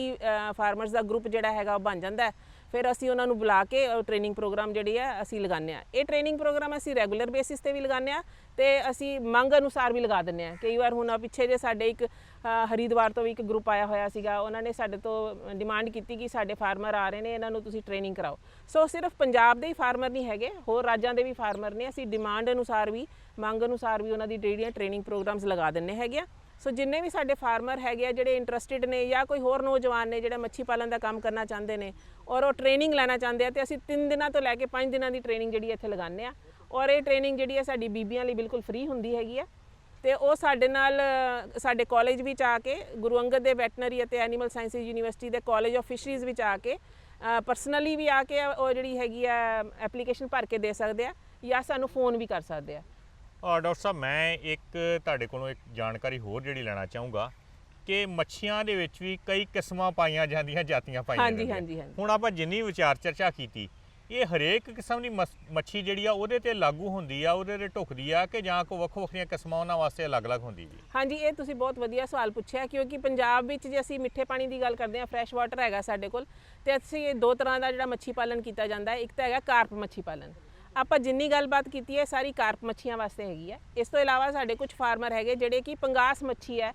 ਫਾਰਮਰਸ ਦਾ ਗਰੁੱਪ ਜਿਹੜਾ ਹੈਗਾ ਉਹ ਬਣ ਜਾਂਦਾ ਹੈ ਫਿਰ ਅਸੀਂ ਉਹਨਾਂ ਨੂੰ ਬੁਲਾ ਕੇ ਟ੍ਰੇਨਿੰਗ ਪ੍ਰੋਗਰਾਮ ਜਿਹੜੀ ਹੈ ਅਸੀਂ ਲਗਾਉਂਦੇ ਆ ਇਹ ਟ੍ਰੇਨਿੰਗ ਪ੍ਰੋਗਰਾਮ ਅਸੀਂ ਰੈਗੂਲਰ ਬੇਸਿਸ ਤੇ ਵੀ ਲਗਾਉਂਦੇ ਆ ਤੇ ਅਸੀਂ ਮੰਗ ਅਨੁਸਾਰ ਵੀ ਲਗਾ ਦਿੰਦੇ ਆ ਕਈ ਵਾਰ ਹੁਣ ਪਿੱਛੇ ਜੇ ਸਾਡੇ ਇੱਕ ਅ, ਹਰਿਦੁਆਰ ਤੋਂ ਵੀ ਇੱਕ ਗਰੁੱਪ ਆਇਆ ਹੋਇਆ ਸੀਗਾ ਉਹਨਾਂ ਨੇ ਸਾਡੇ ਤੋਂ ਡਿਮਾਂਡ ਕੀਤੀ ਕਿ ਸਾਡੇ ਫਾਰਮਰ ਆ ਰਹੇ ਨੇ ਇਹਨਾਂ ਨੂੰ ਤੁਸੀਂ ਟ੍ਰੇਨਿੰਗ ਕਰਾਓ। ਸੋ ਸਿਰਫ ਪੰਜਾਬ ਦੇ ਹੀ ਫਾਰਮਰ ਨਹੀਂ ਹੈਗੇ ਹੋਰ ਰਾਜਾਂ ਦੇ ਵੀ ਫਾਰਮਰ ਨੇ ਅਸੀਂ ਡਿਮਾਂਡ ਅਨੁਸਾਰ ਵੀ ਮੰਗ ਅਨੁਸਾਰ ਵੀ ਉਹਨਾਂ ਦੀ ਜਿਹੜੀਆਂ ਟ੍ਰੇਨਿੰਗ ਪ੍ਰੋਗਰਾਮਸ ਲਗਾ ਦਿੰਨੇ ਹੈਗੇ ਆ। ਸੋ ਜਿੰਨੇ ਵੀ ਸਾਡੇ ਫਾਰਮਰ ਹੈਗੇ ਆ, ਜਿਹੜੇ ਇੰਟਰਸਟਿਡ ਨੇ ਜਾਂ ਕੋਈ ਹੋਰ ਨੌਜਵਾਨ ਨੇ ਜਿਹੜਾ ਮੱਛੀ ਪਾਲਣ ਦਾ ਕੰਮ ਕਰਨਾ ਚਾਹੁੰਦੇ ਨੇ ਔਰ ਉਹ ਟ੍ਰੇਨਿੰਗ ਲੈਣਾ ਚਾਹੁੰਦੇ ਆ, ਤੇ ਅਸੀਂ 3 ਦਿਨਾਂ ਤੋਂ ਲੈ ਕੇ 5 ਦਿਨਾਂ ਦੀ ਟ੍ਰੇਨਿੰਗ ਜਿਹੜੀ ਇੱਥੇ ਲਗਾਉਂਦੇ ਆ। ਔਰ ਇਹ ਟ੍ਰੇਨਿੰਗ ਜਿਹੜੀ ਹੈ ਸਾਡੀ ਬੀਬੀਆਂ ਲਈ ਬਿਲਕੁਲ ਫ੍ਰੀ ਹੁੰਦੀ ਹੈਗੀ ਆ। ਤੇ ਉਹ ਸਾਡੇ ਨਾਲ, ਸਾਡੇ ਕਾਲਜ ਵਿੱਚ ਆ ਕੇ, ਗੁਰੂ ਅੰਗਦ ਦੇ ਵੈਟਨਰੀ ਅਤੇ ਐਨੀਮਲ ਸਾਇੰਸਿਸ ਯੂਨੀਵਰਸਿਟੀ ਦੇ ਕਾਲਜ ਆਫ ਫਿਸ਼ਰੀਜ਼ ਵਿੱਚ ਆ ਕੇ ਪਰਸਨਲੀ ਵੀ ਆ ਕੇ ਉਹ ਜਿਹੜੀ ਹੈਗੀ ਆ ਐਪਲੀਕੇਸ਼ਨ ਭਰ ਕੇ ਦੇ ਸਕਦੇ ਆ ਜਾਂ ਸਾਨੂੰ ਫੋਨ ਵੀ ਕਰ ਸਕਦੇ ਆ। ਡਾਕਟਰ ਸਾਹਿਬ ਮੈਂ ਇੱਕ ਤੁਹਾਡੇ ਕੋਲੋਂ ਇੱਕ ਜਾਣਕਾਰੀ ਹੋਰ ਜਿਹੜੀ ਲੈਣਾ ਚਾਹੂੰਗਾ ਕਿ ਮੱਛੀਆਂ ਦੇ ਵਿੱਚ ਵੀ ਕਈ ਕਿਸਮਾਂ ਪਾਈਆਂ ਜਾਂਦੀਆਂ ਜਾਤੀਆਂ ਪਾਈਆਂ ਹਾਂਜੀ, ਜਾਂਦੀਆਂ। ਹਾਂਜੀ, ਹਾਂਜੀ। ਹੁਣ ਆਪਾਂ ਜਿੰਨੀ ਵਿਚਾਰ ਚਰਚਾ ਕੀਤੀ ਇਹ ਹਰੇਕ ਕਿਸਮ ਦੀ ਮਸ- ਮੱਛੀ ਜਿਹੜੀ ਆ ਉਹਦੇ ਤੇ ਲਾਗੂ ਹੁੰਦੀ ਆ ਉਹਦੇ ਤੇ ਢੁਕਦੀ ਆ ਕਿ ਜਾਂ ਕੋ ਵੱਖੋ ਵੱਖਰੀਆਂ ਕਿਸਮਾਂ ਉਹਨਾਂ ਵਾਸਤੇ ਅਲੱਗ-ਅਲੱਗ ਹੁੰਦੀ ਜੀ ਹਾਂਜੀ ਇਹ ਤੁਸੀਂ ਬਹੁਤ ਵਧੀਆ ਸਵਾਲ ਪੁੱਛਿਆ ਕਿਉਂਕਿ ਪੰਜਾਬ ਵਿੱਚ ਜੇ ਅਸੀਂ ਮਿੱਠੇ ਪਾਣੀ ਦੀ ਗੱਲ ਕਰਦੇ ਹਾਂ ਫਰੈਸ਼ ਵਾਟਰ ਹੈਗਾ ਸਾਡੇ ਕੋਲ ਤੇ ਅਸੀਂ ਇਹ ਦੋ ਤਰ੍ਹਾਂ ਦਾ ਜਿਹੜਾ ਮੱਛੀ ਪਾਲਣ ਕੀਤਾ ਜਾਂਦਾ ਹੈ ਇੱਕ ਤਾਂ ਹੈਗਾ ਕਾਰਪ ਮੱਛੀ ਪਾਲਣ। ਆਪਾਂ ਜਿੰਨੀ ਗੱਲਬਾਤ ਕੀਤੀ ਹੈ ਸਾਰੀ ਕਾਰਪ ਮੱਛੀਆਂ ਵਾਸਤੇ ਹੈਗੀ ਹੈ। ਇਸ ਤੋਂ ਇਲਾਵਾ ਸਾਡੇ ਕੁਝ ਫਾਰਮਰ ਹੈਗੇ ਜਿਹੜੇ ਕਿ ਪੰਗਾਸ ਮੱਛੀ ਹੈ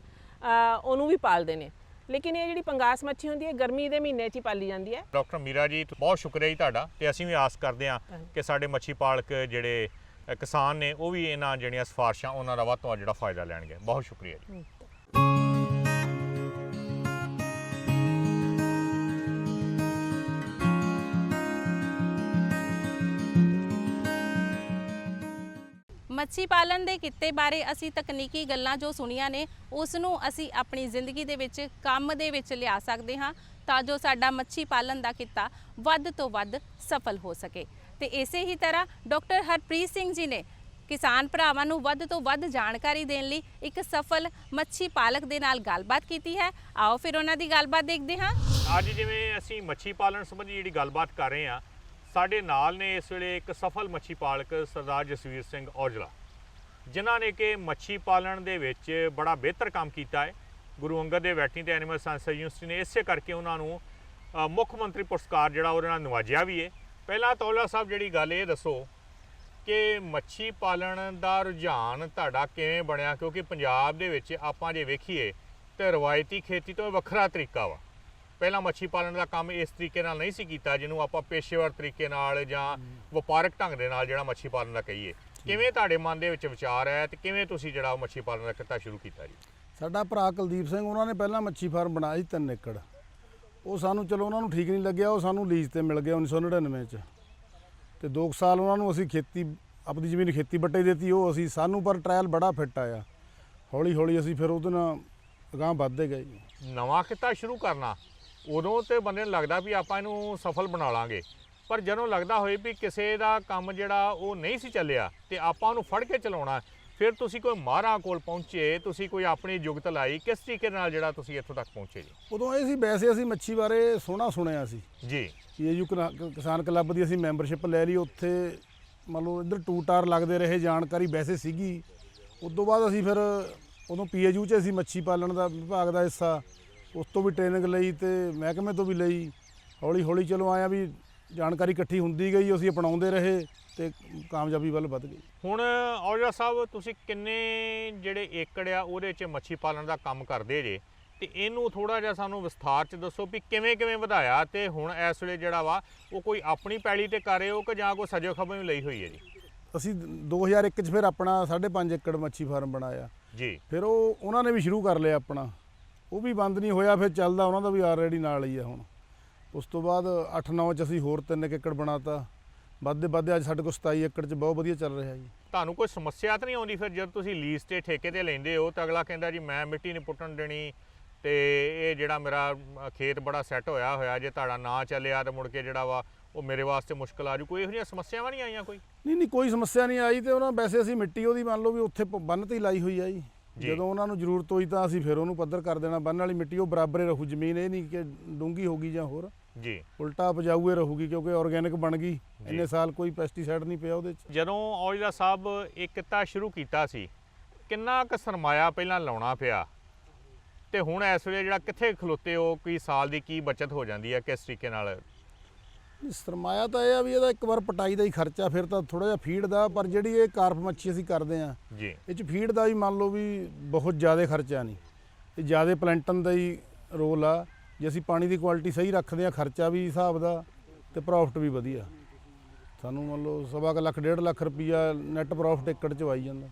ਉਹਨੂੰ ਵੀ ਪਾਲਦੇ ਨੇ। ਲੇਕਿਨ ਇਹ ਜਿਹੜੀ ਪੰਗਾਸ ਮੱਛੀ ਹੁੰਦੀ ਹੈ ਗਰਮੀ ਦੇ ਮਹੀਨੇ 'ਚ ਹੀ ਪਾਲੀ ਜਾਂਦੀ ਹੈ। ਡਾਕਟਰ ਮੀਰਾ ਜੀ ਬਹੁਤ ਸ਼ੁਕਰੀਆ ਜੀ ਤੁਹਾਡਾ ਤੇ ਅਸੀਂ ਵੀ ਆਸ ਕਰਦੇ ਹਾਂ ਕਿ ਸਾਡੇ ਮੱਛੀ ਪਾਲਕ ਜਿਹੜੇ ਕਿਸਾਨ ਨੇ ਉਹ ਵੀ ਇਹਨਾਂ ਜਿਹੜੀਆਂ ਸਿਫਾਰਸ਼ਾਂ ਉਹਨਾਂ ਦਾ ਵੱਧ ਤੋਂ ਵੱਧ ਜਿਹੜਾ ਫਾਇਦਾ ਲੈਣਗੇ। ਬਹੁਤ ਸ਼ੁਕਰੀਆ ਜੀ। ਮੱਛੀ ਪਾਲਣ ਦੇ ਕਿੱਤੇ ਬਾਰੇ ਅਸੀਂ ਤਕਨੀਕੀ ਗੱਲਾਂ ਜੋ ਸੁਣੀਆਂ ਨੇ ਉਸ ਨੂੰ ਅਸੀਂ ਆਪਣੀ ਜ਼ਿੰਦਗੀ ਦੇ ਵਿੱਚ ਕੰਮ ਦੇ ਵਿੱਚ ਲਿਆ ਸਕਦੇ ਹਾਂ ਤਾਂ ਜੋ ਸਾਡਾ ਮੱਛੀ ਪਾਲਣ ਦਾ ਕਿੱਤਾ ਵੱਧ ਤੋਂ ਵੱਧ ਸਫਲ ਹੋ ਸਕੇ। ਤੇ ਇਸੇ ਹੀ ਤਰ੍ਹਾਂ ਡਾਕਟਰ ਹਰਪ੍ਰੀਤ ਸਿੰਘ ਜੀ ਨੇ ਕਿਸਾਨ ਭਰਾਵਾਂ ਨੂੰ ਵੱਧ ਤੋਂ ਵੱਧ ਜਾਣਕਾਰੀ ਦੇਣ ਲਈ ਇੱਕ ਸਫਲ ਮੱਛੀ ਪਾਲਕ ਦੇ ਨਾਲ ਗੱਲਬਾਤ ਕੀਤੀ ਹੈ। ਆਓ ਫਿਰ ਉਹਨਾਂ ਦੀ ਗੱਲਬਾਤ ਦੇਖਦੇ ਹਾਂ। ਅੱਜ ਜਿਵੇਂ ਅਸੀਂ ਮੱਛੀ ਪਾਲਣ ਸੰਬੰਧੀ ਜਿਹੜੀ ਗੱਲਬਾਤ ਕਰ ਰਹੇ ਹਾਂ ਸਾਡੇ ਨਾਲ ਨੇ ਇਸ ਵੇਲੇ ਇੱਕ ਸਫਲ ਮੱਛੀ ਪਾਲਕ ਸਰਦਾਰ ਜਸਵੀਰ ਸਿੰਘ ਔਜਲਾ, ਜਿਨ੍ਹਾਂ ਨੇ ਕਿ ਮੱਛੀ ਪਾਲਣ ਦੇ ਵਿੱਚ ਬੜਾ ਬਿਹਤਰ ਕੰਮ ਕੀਤਾ ਹੈ। ਗੁਰੂ ਅੰਗਦ ਦੇਵ ਵੈਟਰਨਰੀ ਤੇ ਐਨੀਮਲ ਸਾਇੰਸ ਯੂਨੀਵਰਸਿਟੀ ਨੇ ਇਸੇ ਕਰਕੇ ਉਹਨਾਂ ਨੂੰ ਮੁੱਖ ਮੰਤਰੀ ਪੁਰਸਕਾਰ ਜਿਹੜਾ ਉਹਨਾਂ ਨਾਲ ਨਵਾਜਿਆ ਵੀ ਹੈ। ਪਹਿਲਾਂ ਤੌਲਾ ਸਾਹਿਬ ਜਿਹੜੀ ਗੱਲ ਇਹ ਦੱਸੋ ਕਿ ਮੱਛੀ ਪਾਲਣ ਦਾ ਰੁਝਾਨ ਤੁਹਾਡਾ ਕਿਵੇਂ ਬਣਿਆ? ਕਿਉਂਕਿ ਪੰਜਾਬ ਦੇ ਵਿੱਚ ਆਪਾਂ ਜੇ ਵੇਖੀਏ ਤੇ ਰਵਾਇਤੀ ਖੇਤੀ ਤੋਂ ਵੱਖਰਾ ਤਰੀਕਾ ਵਾ। ਪਹਿਲਾਂ ਮੱਛੀ ਪਾਲਣ ਦਾ ਕੰਮ ਇਸ ਤਰੀਕੇ ਨਾਲ ਨਹੀਂ ਸੀ ਕੀਤਾ ਜਿਹਨੂੰ ਆਪਾਂ ਪੇਸ਼ੇਵਰ ਤਰੀਕੇ ਨਾਲ ਜਾਂ ਵਪਾਰਕ ਢੰਗ ਦੇ ਨਾਲ ਜਿਹੜਾ ਮੱਛੀ ਪਾਲਣ ਦਾ ਕਹੀਏ। ਕਿਵੇਂ ਤੁਹਾਡੇ ਮਨ ਦੇ ਵਿੱਚ ਵਿਚਾਰ ਹੈ ਤੇ ਕਿਵੇਂ ਤੁਸੀਂ ਜਿਹੜਾ ਮੱਛੀ ਪਾਲਣ ਦਾ ਕਿੱਤਾ ਸ਼ੁਰੂ ਕੀਤਾ ਜੀ? ਸਾਡਾ ਭਰਾ ਕੁਲਦੀਪ ਸਿੰਘ ਉਹਨਾਂ ਨੇ ਪਹਿਲਾਂ ਮੱਛੀ ਫਾਰਮ ਬਣਾਇਆ ਸੀ ਤਿੰਨ ਏਕੜ। ਉਹ ਸਾਨੂੰ ਚਲੋ ਉਹਨਾਂ ਨੂੰ ਠੀਕ ਨਹੀਂ ਲੱਗਿਆ ਉਹ ਸਾਨੂੰ ਲੀਜ਼ ਤੇ ਮਿਲ ਗਿਆ 1999 ਚ। ਤੇ 2 ਸਾਲ ਉਹਨਾਂ ਨੂੰ ਅਸੀਂ ਖੇਤੀ ਆਪਣੀ ਜ਼ਮੀਨ ਖੇਤੀ ਬੱਟੇ ਦਿੱਤੀ ਉਹ ਅਸੀਂ ਸਾਨੂੰ ਪਰ ਟ੍ਰਾਇਲ ਬੜਾ ਫਿੱਟ ਆਇਆ। ਹੌਲੀ ਹੌਲੀ ਅਸੀਂ ਫਿਰ ਉਹਦੇ ਨਾਲ ਅਗਾਂਹ ਵੱਧਦੇ ਗਏ। ਨਵਾਂ ਕਿੱਤਾ ਸ਼ੁਰੂ ਕਰਨਾ ਉਦੋਂ ਤੇ ਬੰਦੇ ਨੂੰ ਲੱਗਦਾ ਵੀ ਆਪਾਂ ਇਹਨੂੰ ਸਫਲ ਬਣਾ ਲਾਂਗੇ। ਪਰ ਜਦੋਂ ਲੱਗਦਾ ਹੋਏ ਵੀ ਕਿਸੇ ਦਾ ਕੰਮ ਜਿਹੜਾ ਉਹ ਨਹੀਂ ਸੀ ਚੱਲਿਆ ਤੇ ਆਪਾਂ ਉਹਨੂੰ ਫੜ ਕੇ ਚਲਾਉਣਾ ਫਿਰ ਤੁਸੀਂ ਕੋਈ ਮਾਹਰਾਂ ਕੋਲ ਪਹੁੰਚੇ ਤੁਸੀਂ ਕੋਈ ਆਪਣੀ ਜੁਗਤ ਲਾਈ ਕਿਸ ਤਰੀਕੇ ਨਾਲ ਜਿਹੜਾ ਤੁਸੀਂ ਇੱਥੋਂ ਤੱਕ ਪਹੁੰਚੇ ਜੀ? ਉਦੋਂ ਇਹ ਸੀ ਵੈਸੇ ਅਸੀਂ ਮੱਛੀ ਬਾਰੇ ਸੋਹਣਾ ਸੁਣਿਆ ਸੀ। ਜੀ। ਏਯੂ ਕਿਸਾਨ ਕਲੱਬ ਦੀ ਅਸੀਂ ਮੈਂਬਰਸ਼ਿਪ ਲੈ ਲਈ ਉੱਥੇ ਮੰਨ ਲਓ ਇੱਧਰ ਟੂ ਟਾਰ ਲੱਗਦੇ ਰਹੇ ਜਾਣਕਾਰੀ ਵੈਸੇ ਸੀਗੀ। ਉਸ ਤੋਂ ਬਾਅਦ ਅਸੀਂ ਫਿਰ ਉਦੋਂ ਪੀਏਯੂ 'ਚ ਅਸੀਂ ਮੱਛੀ ਪਾਲਣ ਦਾ ਵਿਭਾਗ ਦਾ ਹਿੱਸਾ ਉਸ ਤੋਂ ਵੀ ਟ੍ਰੇਨਿੰਗ ਲਈ ਤੇ ਮਹਿਕਮੇ ਤੋਂ ਵੀ ਲਈ। ਹੌਲੀ ਹੌਲੀ ਚਲੋ ਆਇਆ ਵੀ ਜਾਣਕਾਰੀ ਇਕੱਠੀ ਹੁੰਦੀ ਗਈ ਅਸੀਂ ਅਪਣਾਉਂਦੇ ਰਹੇ ਤੇ ਕਾਮਯਾਬੀ ਵੱਲ ਵੱਧ ਗਈ। ਹੁਣ ਔਜਲਾ ਸਾਹਿਬ ਤੁਸੀਂ ਕਿੰਨੇ ਜਿਹੜੇ ਏਕੜ ਆ ਉਹਦੇ 'ਚ ਮੱਛੀ ਪਾਲਣ ਦਾ ਕੰਮ ਕਰਦੇ ਜੇ? ਤੇ ਇਹਨੂੰ ਥੋੜਾ ਜਿਹਾ ਸਾਨੂੰ ਵਿਸਥਾਰ 'ਚ ਦੱਸੋ ਵੀ ਕਿਵੇਂ ਕਿਵੇਂ ਵਧਾਇਆ ਤੇ ਹੁਣ ਇਸ ਵੇਲੇ ਜਿਹੜਾ ਵਾ ਉਹ ਕੋਈ ਆਪਣੀ ਪੈਲੀ ਤੇ ਕਰ ਰਹੇ ਹੋ ਕਿ ਜਾਂ ਕੋਈ ਸਜੋ ਖਬਰ ਵੀ ਲਈ ਹੋਈ ਹੈ ਜੀ? ਅਸੀਂ 2001 'ਚ ਫਿਰ ਆਪਣਾ 5.5 ਏਕੜ ਮੱਛੀ ਫਾਰਮ ਬਣਾਇਆ। ਜੀ। ਫਿਰ ਉਹ ਉਹਨਾਂ ਨੇ ਵੀ ਸ਼ੁਰੂ ਕਰ ਲਿਆ ਆਪਣਾ। ਉਹ ਵੀ ਬੰਦ ਨਹੀਂ ਹੋਇਆ ਫਿਰ ਚੱਲਦਾ ਉਹਨਾਂ ਦਾ ਵੀ ਆਲਰੇਡੀ ਨਾਲ ਹੀ ਆ ਹੁਣ। ਉਸ ਤੋਂ ਬਾਅਦ 8-9 ਚ ਅਸੀਂ ਹੋਰ 3 ਏਕੜ ਬਣਾਤਾ। ਵੱਧਦੇ ਵੱਧਦੇ ਅੱਜ ਸਾਡੇ ਕੋਲ 27 ਏਕੜ ਚ ਬਹੁਤ ਵਧੀਆ ਚੱਲ ਰਿਹਾ ਜੀ। ਤੁਹਾਨੂੰ ਕੋਈ ਸਮੱਸਿਆ ਤਾਂ ਨਹੀਂ ਆਉਂਦੀ ਫਿਰ ਜਦ ਤੁਸੀਂ ਲੀਜ਼ ਤੇ ਠੇਕੇ ਤੇ ਲੈਂਦੇ ਹੋ ਤਾਂ ਅਗਲਾ ਕਹਿੰਦਾ ਜੀ ਮੈਂ ਮਿੱਟੀ ਨਹੀਂ ਪੁੱਟਣ ਦੇਣੀ ਤੇ ਇਹ ਜਿਹੜਾ ਮੇਰਾ ਖੇਤ ਬੜਾ ਸੈੱਟ ਹੋਇਆ ਹੋਇਆ ਜੇ ਤੁਹਾਡਾ ਨਾ ਚੱਲਿਆ ਤੇ ਮੁੜ ਕੇ ਜਿਹੜਾ ਵਾ ਉਹ ਮੇਰੇ ਵਾਸਤੇ ਮੁਸ਼ਕਲ ਆ ਜੂ। ਕੋਈ ਇਹੋ ਜਿਹੀਆਂ ਸਮੱਸਿਆਵਾਂ ਨਹੀਂ ਆਈਆਂ ਕੋਈ? ਨਹੀਂ ਨਹੀਂ ਕੋਈ ਸਮੱਸਿਆ ਨਹੀਂ ਆਈ ਤੇ ਉਹਨਾਂ ਵੈਸੇ ਅਸੀਂ ਮਿੱਟੀ ਉਹਦੀ ਮੰਨ ਲਓ ਵੀ ਉੱਥੇ ਬੰਨ੍ਹ ਤੇ ਲਾਈ ਹੋਈ ਆ ਜੀ। ਜਦੋਂ ਉਹਨਾਂ ਨੂੰ ਜ਼ਰੂਰਤ ਹੋਈ ਤਾਂ ਅਸੀਂ ਫਿਰ ਉਹਨੂੰ ਪੱਧਰ ਕਰ ਦੇਣਾ ਬੰਨ ਵਾਲੀ ਮਿੱਟੀ ਉਹ ਬਰਾਬਰ ਰਹੂ ਜ਼ਮੀਨ ਇਹ ਨਹੀਂ ਕਿ ਡੂੰਗੀ ਹੋਗੀ ਜਾਂ ਹੋਰ। ਜੀ। ਉਲਟਾ ਹੀ ਰਹੂਗੀ ਕਿਉਂਕਿ ਆਰਗੇਨਿਕ ਬਣ ਗਈ। ਇੰਨੇ ਸਾਲ ਕੋਈ ਪੈਸਟੀਸਾਈਡ ਨਹੀਂ ਪਿਆ ਉਹਦੇ ਚ। ਜਦੋਂ ਔਜਲਾ ਸਾਹਿਬ ਇਹ ਕਿੱਤਾ ਸ਼ੁਰੂ ਕੀਤਾ ਸੀ ਕਿੰਨਾ ਕੁ ਸਰਮਾਇਆ ਪਹਿਲਾਂ ਲਾਉਣਾ ਪਿਆ? ਤੇ ਹੁਣ ਇਸ ਵੇਲੇ ਜਿਹੜਾ ਕਿੱਥੇ ਖਲੋਤੇ ਹੋ ਕੀ ਸਾਲ ਦੀ ਕੀ ਬਚਤ ਹੋ ਜਾਂਦੀ ਹੈ ਕਿਸ ਤਰੀਕੇ ਨਾਲ? ਸਰਮਾਇਆ ਤਾਂ ਇਹ ਆ ਵੀ ਇਹਦਾ ਇੱਕ ਵਾਰ ਪਟਾਈ ਦਾ ਹੀ ਖਰਚਾ ਫਿਰ ਤਾਂ ਥੋੜਾ ਜਿਹਾ ਫੀਡ ਦਾ ਪਰ ਜਿਹੜੀ ਇਹ ਕਾਰਪ ਮੱਛੀ ਅਸੀਂ ਕਰਦੇ ਆ ਜੀ। ਇਹ ਚ ਫੀਡ ਦਾ ਵੀ ਮੰਨ ਲਓ ਵੀ ਬਹੁਤ ਜ਼ਿਆਦਾ ਖਰਚਾ ਨਹੀਂ। ਇਹ ਜ਼ਿਆਦਾ ਪਲੈਂਟਨ ਦਾ ਹੀ ਰੋਲ ਆ ਜੇ ਅਸੀਂ ਪਾਣੀ ਦੀ ਕੁਆਲਿਟੀ ਸਹੀ ਰੱਖਦੇ ਆ ਖਰਚਾ ਵੀ ਹਿਸਾਬ ਦਾ ਤੇ ਪ੍ਰੋਫਿਟ ਵੀ ਵਧੀਆ। ਸਾਨੂੰ ਮੰਨ ਲਓ ਸਵਾ ਕੁ ਲੱਖ ਡੇਢ ਲੱਖ ਰੁਪਈਆ ਨੈਟ ਪ੍ਰੋਫਿਟ ਏਕੜ ਚ ਆਈ ਜਾਂਦਾ।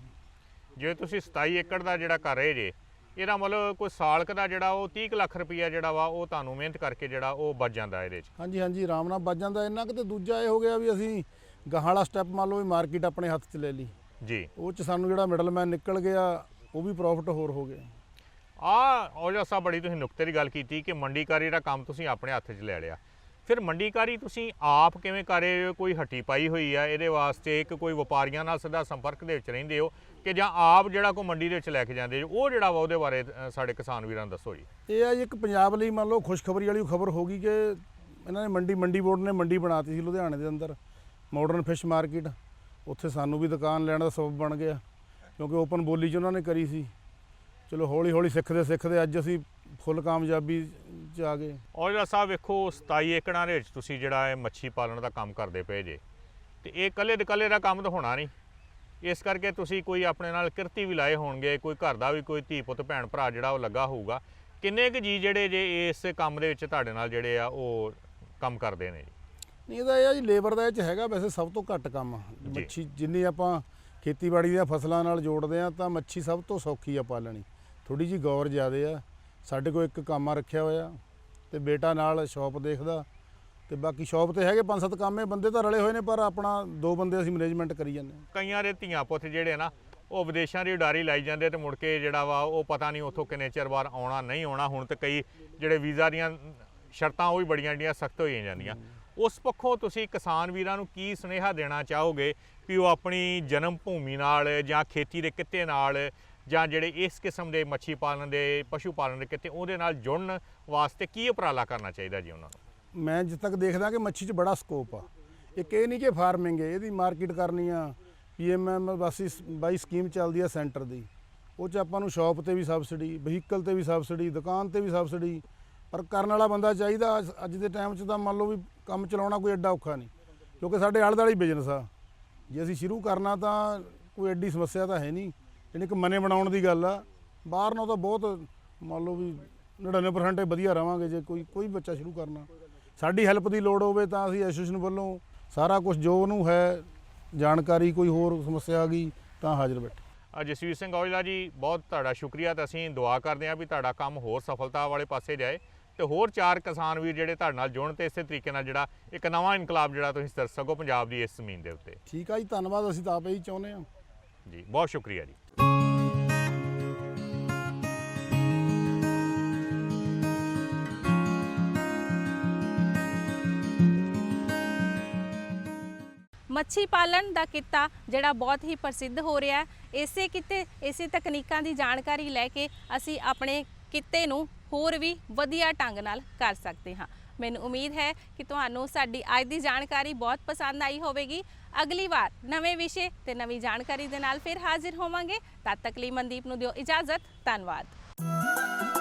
ਜੇ ਤੁਸੀਂ 27 ਏਕੜ ਦਾ ਜਿਹੜਾ ਕਰ ਰਹੇ ਜੇ ਇਹਦਾ ਮਤਲਬ ਕੋਈ ਸਾਲ ਕੁ ਦਾ ਜਿਹੜਾ ਉਹ 30 ਕੁ ਲੱਖ ਰੁਪਈਆ ਜਿਹੜਾ ਵਾ ਉਹ ਤੁਹਾਨੂੰ ਮਿਹਨਤ ਕਰਕੇ ਜਿਹੜਾ ਉਹ ਬਚ ਜਾਂਦਾ ਇਹਦੇ 'ਚ ਹਾਂਜੀ ਹਾਂਜੀ ਆਰਾਮ ਨਾਲ ਵੱਜ ਜਾਂਦਾ। ਇੰਨਾ ਕਿ ਤੇ ਦੂਜਾ ਇਹ ਹੋ ਗਿਆ ਵੀ ਅਸੀਂ ਗਾਹਾਂ ਵਾਲਾ ਸਟੈਪ ਮੰਨ ਲਓ ਵੀ ਮਾਰਕੀਟ ਆਪਣੇ ਹੱਥ 'ਚ ਲੈ ਲਈ। ਜੀ। ਉਹ 'ਚ ਸਾਨੂੰ ਜਿਹੜਾ ਮਿਡਲਮੈਨ ਨਿਕਲ ਗਿਆ ਉਹ ਵੀ ਪ੍ਰੋਫਿਟ ਹੋਰ ਹੋ ਗਿਆ। ਆ ਔਜਾ ਸਾਹਿਬ ਬੜੀ ਤੁਸੀਂ ਨੁਕਤੇ ਦੀ ਗੱਲ ਕੀਤੀ ਕਿ ਮੰਡੀਕਾਰੀ ਦਾ ਕੰਮ ਤੁਸੀਂ ਆਪਣੇ ਹੱਥ 'ਚ ਲੈ ਲਿਆ। ਫਿਰ ਮੰਡੀਕਾਰੀ ਤੁਸੀਂ ਆਪ ਕਿਵੇਂ ਕਰ? ਰਹੇ ਹੋ ਕੋਈ ਹੱਟੀ ਪਾਈ ਹੋਈ ਆ ਇਹਦੇ ਵਾਸਤੇ ਕਿ ਕੋਈ ਵਪਾਰੀਆਂ ਨਾਲ ਸਿੱਧਾ ਸੰਪਰਕ ਦੇ ਵਿੱਚ ਰਹਿੰਦੇ ਹੋ। ਕਿ ਜਾਂ ਆਪ ਜਿਹੜਾ ਕੋਈ ਮੰਡੀ ਦੇ ਵਿੱਚ ਲੈ ਕੇ ਜਾਂਦੇ ਉਹ ਜਿਹੜਾ ਵਾ ਉਹਦੇ ਬਾਰੇ ਸਾਡੇ ਕਿਸਾਨ ਵੀਰਾਂ ਨੂੰ ਦੱਸੋ ਜੀ। ਇਹ ਆ ਜੀ ਇੱਕ ਪੰਜਾਬ ਲਈ ਮੰਨ ਲਓ ਖੁਸ਼ਖਬਰੀ ਵਾਲੀ ਖਬਰ ਹੋ ਗਈ ਕਿ ਇਹਨਾਂ ਨੇ ਮੰਡੀ ਮੰਡੀ ਬੋਰਡ ਨੇ ਮੰਡੀ ਬਣਾਤੀ ਸੀ ਲੁਧਿਆਣੇ ਦੇ ਅੰਦਰ ਮਾਡਰਨ ਫਿਸ਼ ਮਾਰਕੀਟ ਉੱਥੇ ਸਾਨੂੰ ਵੀ ਦੁਕਾਨ ਲੈਣ ਦਾ ਸਬਬ ਬਣ ਗਿਆ ਕਿਉਂਕਿ ਓਪਨ ਬੋਲੀ 'ਚ ਉਹਨਾਂ ਨੇ ਕਰੀ ਸੀ। ਚਲੋ ਹੌਲੀ ਹੌਲੀ ਸਿੱਖਦੇ ਸਿੱਖਦੇ ਅੱਜ ਅਸੀਂ ਫੁੱਲ ਕਾਮਯਾਬੀ 'ਚ ਆ ਗਏ। ਔਜਲਾ ਸਾਹਿਬ ਵੇਖੋ 27 ਏਕੜਾਂ ਦੇ ਵਿੱਚ ਤੁਸੀਂ ਜਿਹੜਾ ਇਹ ਮੱਛੀ ਪਾਲਣ ਦਾ ਕੰਮ ਕਰਦੇ ਪਏ ਜੇ ਤੇ ਇਹ ਇਕੱਲੇ ਦੇ ਇਕੱਲੇ ਦਾ ਕੰਮ ਤਾਂ ਹੋਣਾ ਨਹੀਂ। ਇਸ ਕਰਕੇ ਤੁਸੀਂ ਕੋਈ ਆਪਣੇ ਨਾਲ ਕਿਰਤੀ ਵੀ ਲਾਏ ਹੋਣਗੇ ਕੋਈ ਘਰ ਦਾ ਵੀ ਕੋਈ ਧੀ ਪੁੱਤ ਭੈਣ ਭਰਾ ਜਿਹੜਾ ਉਹ ਲੱਗਾ ਹੋਊਗਾ ਕਿੰਨੇ ਕੁ ਜੀ ਜਿਹੜੇ ਜੇ ਇਸ ਕੰਮ ਦੇ ਵਿੱਚ ਤੁਹਾਡੇ ਨਾਲ ਜਿਹੜੇ ਆ ਉਹ ਕੰਮ ਕਰਦੇ ਨੇ ਜੀ ਨਹੀਂ ਇਹਦਾ ਇਹ ਆ ਜੀ ਲੇਬਰ ਦਾ ਇਹ ਚ ਹੈਗਾ ਵੈਸੇ ਸਭ ਤੋਂ ਘੱਟ ਕੰਮ। ਜੀ। ਮੱਛੀ ਜਿੰਨੀ ਆਪਾਂ ਖੇਤੀਬਾੜੀ ਦੀਆਂ ਫਸਲਾਂ ਨਾਲ ਜੋੜਦੇ ਆ ਤਾਂ ਮੱਛੀ ਸਭ ਤੋਂ ਸੌਖੀ ਆ ਪਾਲਣੀ ਥੋੜੀ ਜੀ ਗੌਰ ਜ਼ਿਆਦੇ ਆ ਸਾਡੇ ਕੋਲ ਇੱਕ ਕਾਮਾ ਰੱਖਿਆ ਹੋਇਆ ਤੇ ਬੇਟਾ ਨਾਲ ਸ਼ਾਪ ਦੇਖਦਾ ਤੇ ਬਾਕੀ ਸ਼ਾਪ ਤੇ ਹੈਗੇ ਪੰਜ ਸੱਤ ਕਾਮੇ ਬੰਦੇ ਤਾਂ ਰਲੇ ਹੋਏ ਨੇ, ਪਰ ਆਪਣਾ ਦੋ ਬੰਦੇ ਅਸੀਂ ਮੈਨੇਜਮੈਂਟ ਕਰੀ ਜਾਂਦੇ ਹਾਂ। ਕਈਆਂ ਦੇ ਧੀਆਂ ਪੁੱਤ ਜਿਹੜੇ ਨਾ, ਉਹ ਵਿਦੇਸ਼ਾਂ ਦੀ ਉਡਾਰੀ ਲਾਈ ਜਾਂਦੇ ਤੇ ਮੁੜ ਕੇ ਜਿਹੜਾ ਵਾ, ਉਹ ਪਤਾ ਨਹੀਂ ਉੱਥੋਂ ਕਿੰਨੇ ਚਿਰ ਬਾਅਦ ਆਉਣਾ, ਨਹੀਂ ਆਉਣਾ। ਹੁਣ ਤੇ ਕਈ ਜਿਹੜੇ ਵੀਜ਼ਾ ਦੀਆਂ ਸ਼ਰਤਾਂ, ਉਹ ਵੀ ਬੜੀਆਂ ਜਿਹੜੀਆਂ ਸਖਤ ਹੋਈਆਂ ਜਾਂਦੀਆਂ। ਉਸ ਪੱਖੋਂ ਤੁਸੀਂ ਕਿਸਾਨ ਵੀਰਾਂ ਨੂੰ ਕੀ ਸੁਨੇਹਾ ਦੇਣਾ ਚਾਹੋਗੇ ਵੀ ਉਹ ਆਪਣੀ ਜਨਮ ਭੂਮੀ ਨਾਲ ਜਾਂ ਖੇਤੀ ਦੇ ਕਿੱਤੇ ਨਾਲ ਜਾਂ ਜਿਹੜੇ ਇਸ ਕਿਸਮ ਦੇ ਮੱਛੀ ਪਾਲਣ ਦੇ, ਪਸ਼ੂ ਪਾਲਣ ਦੇ ਕਿੱਤੇ, ਉਹਦੇ ਨਾਲ ਜੁੜਨ ਵਾਸਤੇ ਕੀ ਉਪਰਾਲਾ ਕਰਨਾ ਚਾਹੀਦਾ ਜੀ ਉਹਨਾਂ ਨੂੰ? ਮੈਂ ਜਿੱਥੇ ਤੱਕ ਦੇਖਦਾ ਕਿ ਮੱਛੀ 'ਚ ਬੜਾ ਸਕੋਪ ਆ। ਇੱਕ ਇਹ ਨਹੀਂ ਕਿ ਫਾਰਮਿੰਗ ਹੈ, ਇਹਦੀ ਮਾਰਕੀਟ ਕਰਨੀ ਆ ਪੀਐਮਐਮ ਬਸ ਇਸ ਬਾਈ ਸਕੀਮ ਚੱਲਦੀ ਆ ਸੈਂਟਰ ਦੀ। ਉਹ 'ਚ ਆਪਾਂ ਨੂੰ ਸ਼ਾਪ ਤੇ ਵੀ ਸਬਸਿਡੀ ਵਹੀਕਲ ਤੇ ਵੀ ਸਬਸਿਡੀ ਦੁਕਾਨ ਤੇ ਵੀ ਸਬਸਿਡੀ ਪਰ ਕਰਨ ਵਾਲਾ ਬੰਦਾ ਚਾਹੀਦਾ, ਅੱਜ- ਦੇ ਟਾਈਮ 'ਚ ਤਾਂ ਮੰਨ ਲਓ ਵੀ ਕੰਮ ਚਲਾਉਣਾ ਕੋਈ ਐਡਾ ਔਖਾ ਨਹੀਂ, ਕਿਉਂਕਿ ਸਾਡੇ ਆਲੇ ਦੁਆਲੇ ਬਿਜ਼ਨਸ ਆ। ਜੇ ਅਸੀਂ ਸ਼ੁਰੂ ਕਰਨਾ ਤਾਂ ਕੋਈ ਐਡੀ ਸਮੱਸਿਆ ਤਾਂ ਹੈ ਨਹੀਂ ਯਾਨੀ ਕਿ ਮਨੇ ਬਣਾਉਣ ਦੀ ਗੱਲ ਆ। ਬਾਹਰ ਨਾਲੋਂ ਤਾਂ ਬਹੁਤ, ਮੰਨ ਲਓ ਵੀ 99% ਵਧੀਆ ਰਵਾਂਗੇ ਜੇ ਕੋਈ ਕੋਈ ਬੱਚਾ ਸ਼ੁਰੂ ਕਰਨਾ। ਸਾਡੀ ਹੈਲਪ ਦੀ ਲੋੜ ਹੋਵੇ ਤਾਂ ਅਸੀਂ ਐਸੋਸੀਏਸ਼ਨ ਵੱਲੋਂ ਸਾਰਾ ਕੁਝ ਜੋ ਉਹਨੂੰ ਹੈ ਜਾਣਕਾਰੀ ਕੋਈ ਹੋਰ ਸਮੱਸਿਆ ਆ ਗਈ ਤਾਂ ਹਾਜ਼ਰ ਬੈਠੇ। ਜਸਵੀਰ ਸਿੰਘ ਔਜਲਾ ਜੀ ਬਹੁਤ ਤੁਹਾਡਾ ਸ਼ੁਕਰੀਆ ਤੇ ਅਸੀਂ ਦੁਆ ਕਰਦੇ ਹਾਂ ਵੀ ਤੁਹਾਡਾ ਕੰਮ ਹੋਰ ਸਫਲਤਾ ਵਾਲੇ ਪਾਸੇ ਜਾਏ ਤੇ ਹੋਰ ਚਾਰ ਕਿਸਾਨ ਵੀਰ ਜਿਹੜੇ ਤੁਹਾਡੇ ਨਾਲ ਜੁੜਨ ਤੇ ਇਸੇ ਤਰੀਕੇ ਨਾਲ ਜਿਹੜਾ ਇੱਕ ਨਵਾਂ ਇਨਕਲਾਬ ਜਿਹੜਾ ਤੁਸੀਂ ਸਰ ਸਕੋ ਪੰਜਾਬ ਦੀ ਇਸ ਜ਼ਮੀਨ ਦੇ ਉੱਤੇ। ਠੀਕ ਆ ਜੀ ਧੰਨਵਾਦ ਅਸੀਂ ਤਾਂ ਆਪੇ ਹੀ ਚਾਹੁੰਦੇ ਹਾਂ। ਜੀ ਬਹੁਤ ਸ਼ੁਕਰੀਆ ਜੀ। ਮੱਛੀ ਪਾਲਣ ਦਾ ਕਿੱਤਾ ਜਿਹੜਾ ਬਹੁਤ ਹੀ ਪ੍ਰਸਿੱਧ ਹੋ ਰਿਹਾ ਹੈ। ਇਸੇ ਕਿੱਤੇ, ਇਸੇ ਤਕਨੀਕਾਂ ਦੀ ਜਾਣਕਾਰੀ ਲੈ ਕੇ ਅਸੀਂ ਆਪਣੇ ਕਿੱਤੇ ਨੂੰ ਹੋਰ ਵੀ ਵਧੀਆ ਢੰਗ ਨਾਲ ਕਰ ਸਕਦੇ ਹਾਂ। ਮੈਨੂੰ ਉਮੀਦ ਹੈ ਕਿ ਤੁਹਾਨੂੰ ਸਾਡੀ ਅੱਜ ਦੀ ਜਾਣਕਾਰੀ ਬਹੁਤ ਪਸੰਦ ਆਈ ਹੋਵੇਗੀ। ਅਗਲੀ ਵਾਰ ਨਵੇਂ ਵਿਸ਼ੇ ਤੇ ਨਵੀਂ ਜਾਣਕਾਰੀ ਦੇ ਨਾਲ ਫਿਰ ਹਾਜ਼ਰ ਹੋਵਾਂਗੇ। ਤਦ ਤੱਕ ਲਈ ਮਨਦੀਪ ਨੂੰ ਦਿਓ ਇਜਾਜ਼ਤ। ਧੰਨਵਾਦ।